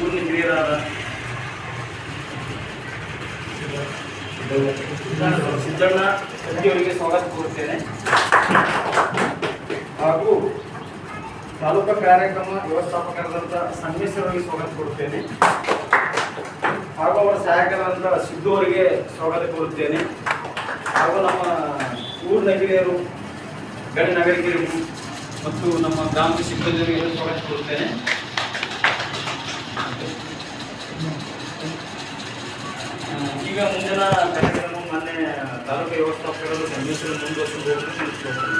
ಊರಿನ ಹಿರಿಯರಾದ ಸಿದ್ದಣ್ಣ ಅವರಿಗೆ ಸ್ವಾಗತ ಕೋರುತ್ತೇನೆ. ಹಾಗೂ ತಾಲೂಕಾ ಕಾರ್ಯಕ್ರಮ ವ್ಯವಸ್ಥಾಪಕರಾದಂಥ ಸಂಗಮೇಶ್ವರರಿಗೆ ಸ್ವಾಗತ ಕೊಡುತ್ತೇನೆ ಹಾಗೂ ಅವರ ಸಹಾಯಕರಾದಂಥ ಸಿದ್ದು ಅವರಿಗೆ ಸ್ವಾಗತ ಕೋರುತ್ತೇನೆ. ಹಾಗೂ ನಮ್ಮ ಊರಿನ ಹಿರಿಯರು ಗಣ್ಯ ಮತ್ತು ನಮ್ಮ ಗ್ರಾಮದ ಸಿಬ್ಬಂದಿಗಳಿಗೆ ಸ್ವಾಗತ ಕೋರುತ್ತೇನೆ ಆ, ಈಗ ಮುಂದಿನ ಕಾರ್ಯಕ್ರಮ ಮೊನ್ನೆ ತಾಲೂಕು ವ್ಯವಸ್ಥಾಪಕರು ಸಂಗಮೇಶ್ವರ ಮುಂದುವರಿಸಬಹುದು ಅಂತ ತಿಳಿಸ್ಕೊಡ್ತೀನಿ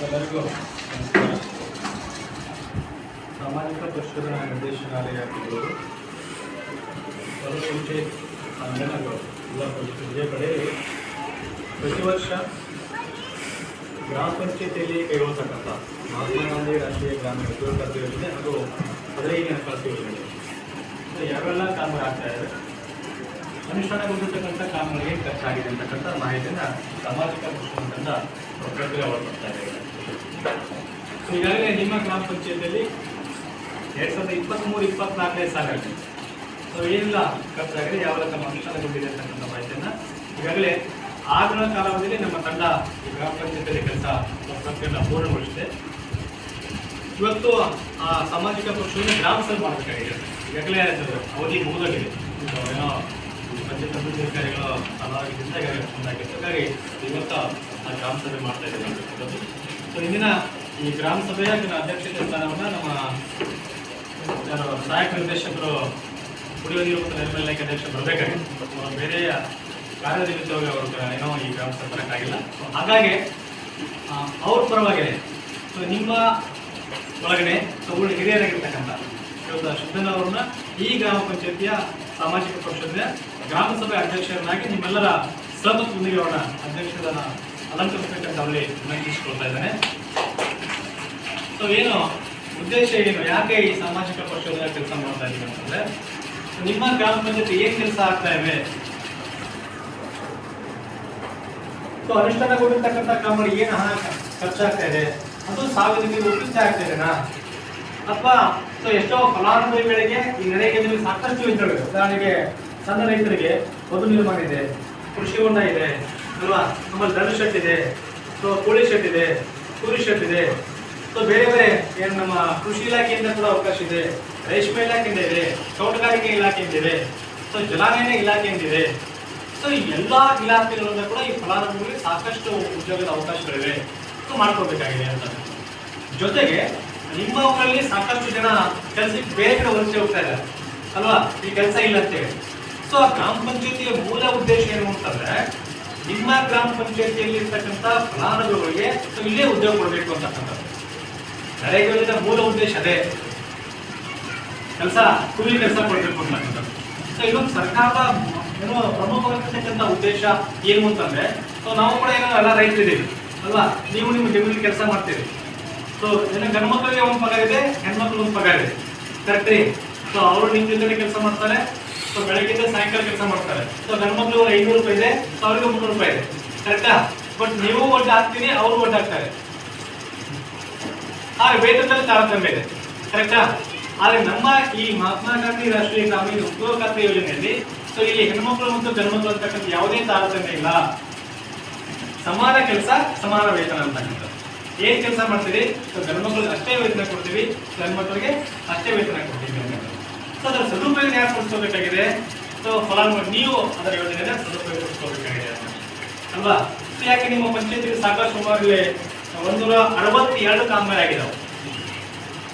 ಎಲ್ಲರಿಗೂ ನಮಸ್ಕಾರ ಸಾಮಾಜಿಕ ಪರಿಶೋಧನಾ ನಿರ್ದೇಶನಾಲಯ ಬೆಂಗಳೂರು ಹೊರಸಂಖ್ಯೆ ಅಂಗನಗಳು ಜಿಲ್ಲಾ ಪರಿಷತ್ ವಿಜಯಪಡೆ ಪ್ರತಿ ವರ್ಷ ಗ್ರಾಮ ಪಂಚಾಯತಿಯಲ್ಲಿ ಕೈಗೊಳ್ಳತಕ್ಕಂಥ ಮಹಾತ್ಮ ಗಾಂಧಿ ರಾಷ್ಟ್ರೀಯ ಗ್ರಾಮೀಣ ಉದ್ಯೋಗ ಯೋಜನೆ ಹಾಗೂ ಹದಿನೈದನೇ ಹಣಕಾಸು ಯೋಜನೆ. ಸೊ ಯಾವೆಲ್ಲ ಕಾಮಗಾರಿ ಆಗ್ತಾ ಇದೆ? ಅನುಷ್ಠಾನಗೊಂಡಿರ್ತಕ್ಕಂಥ ಕಾಮಗಾರಿಗೆ ಖರ್ಚಾಗಿದೆ ಅಂತಕ್ಕಂಥ ಮಾಹಿತಿಯನ್ನು ಸಾಮಾಜಿಕ ಮುಖಂಡ ಪ್ರಕ್ರಿಯೆ ಒಳಪಡ್ತಾ ಇದೆ ಸೊ ಈಗಾಗಲೇ ನಿಮ್ಮ ಗ್ರಾಮ ಪಂಚಾಯತಿಯಲ್ಲಿ ಎರಡು ಸಾವಿರದ ಇಪ್ಪತ್ತ್ಮೂರು ಇಪ್ಪತ್ನಾಲ್ಕನೇ ಸಾಲಿನಲ್ಲಿ. ಸೊ ಏನೆಲ್ಲ ಖರ್ಚಾಗಿದೆ, ಯಾವೆಲ್ಲ ತಮ್ಮ ಅನುಷ್ಠಾನಗೊಂಡಿದೆ ಅಂತಕ್ಕಂಥ ಮಾಹಿತಿಯನ್ನು ಈಗಾಗಲೇ ಆಗಿನ ಕಾಲಾವಧಿಯಲ್ಲಿ ನಮ್ಮ ತಂಡ ಈ ಗ್ರಾಮ ಪಂಚಾಯತಿಯಲ್ಲಿ ಕೆಲಸ ಪ್ರಕ್ರಿಯೆಯನ್ನು ಪೂರ್ಣಗೊಳಿಸಿದೆ. ಇವತ್ತು ಆ ಸಾಮಾಜಿಕ ಪಕ್ಷವನ್ನು ಗ್ರಾಮ ಸಭೆ ಮಾಡಬೇಕಾಗಿದೆ ಈಗಾಗಲೇ ಅವಧಿ ಮುಗಿದಾಗಿದೆ. ಏನೋ ಪಂಚಾಯತ್ ಅಭಿವೃದ್ಧಿ ಅಧಿಕಾರಿಗಳು ಅನಾರೋಗ್ಯದಿಂದ ಈಗಾಗಲೇ ಹಾಗಾಗಿ ಇವತ್ತು ಆ ಗ್ರಾಮ ಸಭೆ ಮಾಡ್ತಾ ಇದ್ದೀವಿ. ಸೊ ಇಂದಿನ ಈ ಗ್ರಾಮ ಸಭೆಯ ಅಧ್ಯಕ್ಷತೆ ಸ್ಥಾನವನ್ನು ನಮ್ಮ ಸಹಾಯಕ ನಿರ್ದೇಶಕರು ಕುಡಿಯುವ ನೀರು ಮತ್ತು ನೈರ್ಮಲ್ಯ ಅಧ್ಯಕ್ಷ ಬರಬೇಕಾಗಿತ್ತು ಬೇರೆ ಕಾರ್ಯನಿಮಿತ್ತವಾಗಿ ಅವರು ಏನೋ ಈ ಗ್ರಾಮ ಸಭೆ ಬರೋಕ್ಕಾಗಿಲ್ಲ ಹಾಗಾಗಿ ಅವ್ರ ಪರವಾಗಿದೆ ಸೊ ನಿಮ್ಮ ಒಳಗಡೆ ತಗೊಂಡು ಹಿರಿಯರಾಗಿರ್ತಕ್ಕಂಥ ಇವತ್ತು ಶುದ್ಧನವ್ರನ್ನ ಅವರನ್ನ ಈ ಗ್ರಾಮ ಪಂಚಾಯತಿಯ ಸಾಮಾಜಿಕ ಪಕ್ಷದ ಗ್ರಾಮ ಸಭೆ ಅಧ್ಯಕ್ಷರನ್ನಾಗಿ ನಿಮ್ಮೆಲ್ಲರ ಸಹಮತದೊಂದಿಗೆ ಅವರ ಅಧ್ಯಕ್ಷರನ್ನ ಅಲಂಕರಿಸಬೇಕಂತ ಅವರಲ್ಲಿ ವಿನಂತಿಸಿಕೊಳ್ತಾ ಇದ್ದಾನೆ. ಸೊ ಏನು ಉದ್ದೇಶ ಏನು? ಯಾಕೆ ಈ ಸಾಮಾಜಿಕ ಪಕ್ಷದ ಕೆಲಸ ಮಾಡ್ತಾ ಇದ್ದೀವಿ ಅಂತಂದ್ರೆ ನಿಮ್ಮ ಗ್ರಾಮ ಪಂಚಾಯತಿ ಏನ್ ಕೆಲಸ ಆಗ್ತಾ ಇವೆ? ಸೊ ಅನುಷ್ಠಾನಗೊಂಡಿರ್ತಕ್ಕಂಥ ಕಾಮಗಾರಿ ಏನು ಹಣ ಖರ್ಚಾಗ್ತಾ ಇದೆ? ಅದು ಸಾರ್ವಜನಿಕರಿಗೆ ಉಪಯುಕ್ತ ಆಗ್ತಾ ಅಥವಾ ಸೊ ಎಷ್ಟೋ ಫಲಾನುಭವಿಗಳಿಗೆ ಈ ನರೇಗಾದಲ್ಲಿ ಸಾಕಷ್ಟು ಯೋಜನೆಗಳು ಉದಾಹರಣೆಗೆ, ಸಣ್ಣ ರೈತರಿಗೆ ಬದು ನಿರ್ಮಾಣ ಇದೆ, ಕೃಷಿ ಹೊಂಡ ಇದೆ, ಅಲ್ವಾ? ನಮ್ಮಲ್ಲಿ ದನ ಶೆಡ್ ಇದೆ ಸೊ ಕೋಳಿ ಶೆಡ್ ಇದೆ, ಕುರಿ ಶೆಡ್ ಇದೆ. ಸೊ ಬೇರೆ ಬೇರೆ ಏನು ನಮ್ಮ ಕೃಷಿ ಇಲಾಖೆಯಿಂದ ಕೂಡ ಅವಕಾಶ ಇದೆ, ರೇಷ್ಮೆ ಇಲಾಖೆಯಿಂದ ಇದೆ, ತೋಟಗಾರಿಕೆ ಇಲಾಖೆಯಿಂದ ಇದೆ. ಸೊ ಜಲಾನಯನ ಇಲಾಖೆಯಿಂದ ಇದೆ. ಸೊ ಈ ಎಲ್ಲ ಇಲಾಖೆಗಳಿಂದ ಕೂಡ ಈ ಫಲಾನುಭವಿಗಳಿಗೆ ಸಾಕಷ್ಟು ಉದ್ಯೋಗದ ಅವಕಾಶಗಳಿವೆ ಸೊ ಮಾಡ್ಕೋಬೇಕಾಗಿದೆ ಅಂತ ಜೊತೆಗೆ ನಿಮ್ಮ ಊರಲ್ಲಿ ಸಾಕಷ್ಟು ಜನ ಕೆಲಸಕ್ಕೆ ಬೇರೆ ಕಡೆ ವಲಸೆ ಹೋಗ್ತಾ ಇದ್ದಾರೆ. ಅಲ್ವಾ? ಈ ಕೆಲಸ ಇಲ್ಲ ಸೊ ಆ ಗ್ರಾಮ ಪಂಚಾಯತಿಯ ಮೂಲ ಉದ್ದೇಶ ಏನು ಅಂತಂದ್ರೆ ನಿಮ್ಮ ಗ್ರಾಮ ಪಂಚಾಯತಿಯಲ್ಲಿ ಇರ್ತಕ್ಕಂಥ ಫಲಾನುಭವಿಗಳಿಗೆ ಸೊ ಇಲ್ಲೇ ಉದ್ಯೋಗ ಕೊಡಬೇಕು ಅಂತಕ್ಕಂಥದ್ದು ನರೇಗಾದ ಮೂಲ ಉದ್ದೇಶ ಅದೇ. ಕೆಲಸ, ಕೂಲಿ ಕೆಲಸ ಕೊಡಬೇಕು ಅಂತಕ್ಕಂಥದ್ದು ಸೊ ಇದೊಂದು ಸರ್ಕಾರದ ಏನೋ ಪ್ರಮುಖವಾಗಿರ್ತಕ್ಕಂಥ ಉದ್ದೇಶ ಏನು ಅಂತಂದ್ರೆ ಸೊ ನಾವು ಕೂಡ ಏನೋ ಎಲ್ಲ ರೈತರಿದ್ದೀವಿ ಅಲ್ವಾ? ನೀವು ನಿಮ್ಮ ಜಮೀನಲ್ಲಿ ಕೆಲಸ ಮಾಡ್ತೀರಿ. ಸೊ ಏನೋ ಗಂಡು ಮಕ್ಕಳಿಗೆ ಒಂದು ಪಗಾರ ಇದೆ, ಹೆಣ್ಮಕ್ಳಿಗೆ ಒಂದು ಪಗಾರ ಇದೆ. ಕರೆಕ್ಟ್ ರೀ? ಸೊ ಅವರು ನಿಮ್ಮ ಜೊತೆ ಕೆಲಸ ಮಾಡ್ತಾರೆ. ಸೊ ಬೆಳಗ್ಗೆ ಸಾಯಂಕಾಲ ಕೆಲಸ ಮಾಡ್ತಾರೆ. ಸೊ ಗಂಡು ಮಕ್ಕಳು ಐನೂರು ರೂಪಾಯಿ ಇದೆ ಸೊ ಅವ್ರಿಗೆ ಮುನ್ನೂರು ರೂಪಾಯಿ ಇದೆ. ಕರೆಕ್ಟಾ ಬಟ್ ನೀವು ಒಡ್ಡ ಹಾಕ್ತೀನಿ, ಅವರು ಒಡ್ಡು ಹಾಕ್ತಾರೆ. ಆ ವೇತನದಲ್ಲಿ ತಾರತಮ್ಯ ಇದೆ. ಕರೆಕ್ಟಾ ಆದ್ರೆ ನಮ್ಮ ಈ ಮಹಾತ್ಮ ಗಾಂಧಿ ರಾಷ್ಟ್ರೀಯ ಗ್ರಾಮೀಣ ಉದ್ಯೋಗ ಖಾತ್ರಿ ಯೋಜನೆಯಲ್ಲಿ ಸೊ ಇಲ್ಲಿ ಹೆಣ್ಮಕ್ಳು ಮತ್ತು ಗಂಡ್ಮಕ್ಳು ಅಂತಕ್ಕಂಥ ಯಾವುದೇ ತಾರತಮ್ಯ ಇಲ್ಲ. ಸಮಾನ ಕೆಲಸ, ಸಮಾನ ವೇತನ ಅಂತಕ್ಕಂಥದ್ದು ಏನ್ ಕೆಲಸ ಮಾಡ್ತೀರಿ? ಸೊ ಗಂಡ್ಮಕ್ಳಿಗೆ ಅಷ್ಟೇ ವೇತನ ಕೊಡ್ತೀವಿ, ಗಂಡ್ಮಕ್ಳಿಗೆ ಅಷ್ಟೇ ವೇತನ ಕೊಡ್ತೀವಿ. ಸೊ ಅದರ ಸದುಪಯೋಗ ಯಾರು ಪಡಿಸ್ಕೋಬೇಕಾಗಿದೆ? ಸೊ ಫಲಾನುಭವಿ, ನೀವು ಅದರ ಯೋಜನೆಯನ್ನ ಸದುಪಯೋಗ ಪಡಿಸ್ಕೋಬೇಕಾಗಿದೆ ಅಂತ. ಅಲ್ವಾ? ಸೊ ಯಾಕೆ ನಿಮ್ಮ ಪಂಚಾಯತಿಗೆ ಸಾಕಷ್ಟು ಸುಮಾರು ಒಂದೂರ ಅರವತ್ತೆರಡು ಕಾಮಗಾರಿ ಆಗಿದಾವೆ.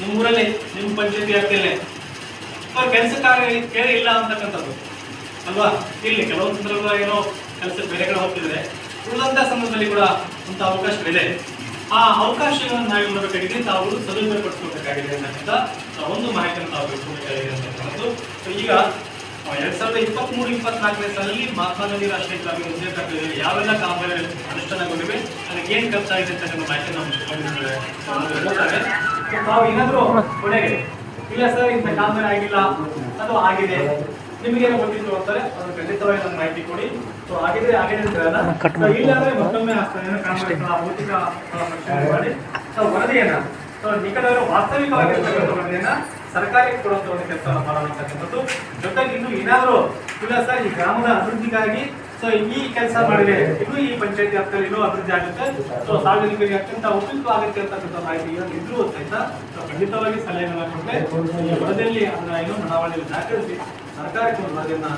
ನಿಮ್ಮ ಊರಲ್ಲಿ ನಿಮ್ಮ ಪಂಚಾಯತಿ ವ್ಯಾಪ್ತಿಯಲ್ಲೇ. ಕೆಲಸ ಕಾರ್ಯ ಇಲ್ಲ ಅಂತಕ್ಕಂಥದ್ದು. ಅಲ್ವಾ? ಇಲ್ಲಿ ಕೆಲವೊಂದು ಸಂದರ್ಭ ಏನೋ ಕೆಲಸ ಬೇರೆ ಕಡೆ ಹೋಗ್ತಿದ್ರೆ ಉಳಿದಂತ ಸಂದರ್ಭದಲ್ಲಿ ಕೂಡ ಅಂತ ಅವಕಾಶಗಳಿದೆ ಆ ಅವಕಾಶಗಳನ್ನು ನಾವು ಮಾಡಬೇಕಾಗಿದೆ ತಾವು ಸದುಪಯೋಗ ಪಡಿಸ್ಕೋಬೇಕಾಗಿದೆ ಅಂತಕ್ಕಂಥ ಒಂದು ಮಾಹಿತಿಯನ್ನು ತಾವು ತಿಳ್ಕೊಬೇಕಾಗಿದೆ ಅಂತಕ್ಕಂಥದ್ದು ಈಗ ಎರಡ್ ಸಾವಿರದ ಇಪ್ಪತ್ತ್ ಮೂರು ಇಪ್ಪತ್ನಾಲ್ಕನೇ ಸಾಲಲ್ಲಿ ಮಹಾತ್ಮ ಗಾಂಧಿ ರಾಷ್ಟ್ರೀಯ ಗ್ರಾಮೀಣ ಉದ್ಯೋಗ ಖಾತೆಯಲ್ಲಿ ಯಾವೆಲ್ಲ ಕಾಮಗಾರಿ ಅನುಷ್ಠಾನಗೊಂಡಿವೆ, ಅದಕ್ಕೆ ಏನು ಖರ್ಚಾಗಿದೆ ಅಂತಕ್ಕಂಥ ಮಾಹಿತಿ ನಾವು ತಾವು ಏನಾದರೂ ಕೊನೆಗೆ, ಇಲ್ಲ ಸರ್, ಇಂಥ ಕಾಮಗಾರಿ ಆಗಿಲ್ಲ, ಅದು ಆಗಿದೆ ನಿಮಗೇನು ಗೊತ್ತಿತ್ತು ಅಂತಾರೆ ಅದನ್ನ ಖಂಡಿತವಾಗಿ ನಮ್ಗೆ ಮಾಹಿತಿ ಕೊಡಿ. ಸೊ ಆಗಿದ್ರೆ ಆಗಿದೆ ಅಂತೀರಲ್ಲ ಇಲ್ಲ ಅಂದ್ರೆ ಮತ್ತೊಮ್ಮೆ ಭೌತಿಕ ಮಾಡಿ. ಸೊ ವರದಿಯನ್ನ ಸೊ ನಿಕಟವಾಗಿ ವಾಸ್ತವಿಕವಾಗಿರ್ತಕ್ಕಂಥ ವರದಿಯನ್ನ ಸರ್ಕಾರಕ್ಕೆ ಕೊಡುವಂತ ಒಂದು ಕೆಲಸವನ್ನು ಮಾಡಬೇಕಾದಂಥದ್ದು ಜೊತೆಗೆ ಇನ್ನು ಏನಾದರೂ ಇಲ್ಲ ಸರ್ ಈ ಗ್ರಾಮದ ಅಭಿವೃದ್ಧಿಗಾಗಿ ಸೊ ಈ ಕೆಲಸ ಮಾಡಿದೆ ಇನ್ನು ಈ ಪಂಚಾಯತಿ ವ್ಯಾಪ್ತಿಯಲ್ಲಿ ಇನ್ನೂ ಅಭಿವೃದ್ಧಿ ಆಗುತ್ತೆ. ಸೊ ಸಾರ್ವಜನಿಕರಿಗೆ ಅತ್ಯಂತ ಉಪಯುಕ್ತವಾಗುತ್ತೆ ಅಂತಕ್ಕಂಥ ಮಾಹಿತಿ ಇದ್ರೂ ಸಹಿತ ಸೊ ಖಂಡಿತವಾಗಿ ಸಲಹೆ ಕೊಡ್ತೇವೆ ಈ ವರದಿಯಲ್ಲಿ ಅದನ್ನ ಏನು ಮನವಳಿಯಲ್ಲಿ ದಾಖಲಿಸಿ ಸರ್ಕಾರಕ್ಕೆ ಒಂದು ವರದಿಯನ್ನ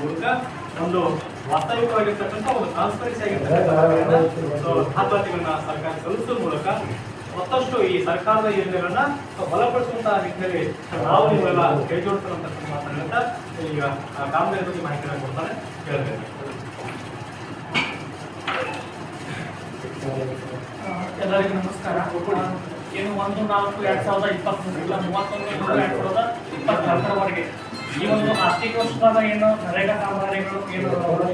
ಮೂಲಕ ಒಂದು ವಾಸ್ತವಿಕವಾಗಿರ್ತಕ್ಕಂಥ ಒಂದು ಟ್ರಾನ್ಸ್ಪರೆನ್ಸಿ ಆಗಿರ್ತಕ್ಕಂಥ ಸರ್ಕಾರ ಸಲ್ಲಿಸುವ ಮೂಲಕ ಮತ್ತಷ್ಟು ಈ ಸರ್ಕಾರದ ಯೋಜನೆಗಳನ್ನ ಬಲಪಡಿಸುವಂತಹ ನಿಟ್ಟಿನಲ್ಲಿ ನಾವು ನೀವೆಲ್ಲ ಕೈ ಜೋಡಿಸುವಂತ ಮಾತನಾಡುತ್ತಾ ಈಗ ಕಾಮಗಾರಿ ಬಗ್ಗೆ ಮಾಹಿತಿಯನ್ನು ಕೊಡ್ತಾರೆ ಕೇಳಬೇಕು ಎಲ್ಲರಿಗೂ ನಮಸ್ಕಾರ. ಏನು ಒಂದು ನಾಲ್ಕು ಎರಡ್ ಸಾವಿರದ ಇಪ್ಪತ್ಮೂರು ಇಲ್ಲ, ಮೂವತ್ತೊಂದು ಎರಡ್ ಸಾವಿರದ ಇಪ್ಪತ್ನಾಲ್ಕರವರೆಗೆ ಈ ಒಂದು ಆರ್ಥಿಕೋತ್ಸವದ ಏನು ನರೇಗಾ ಕಾಮಗಾರಿಗಳು ಏನು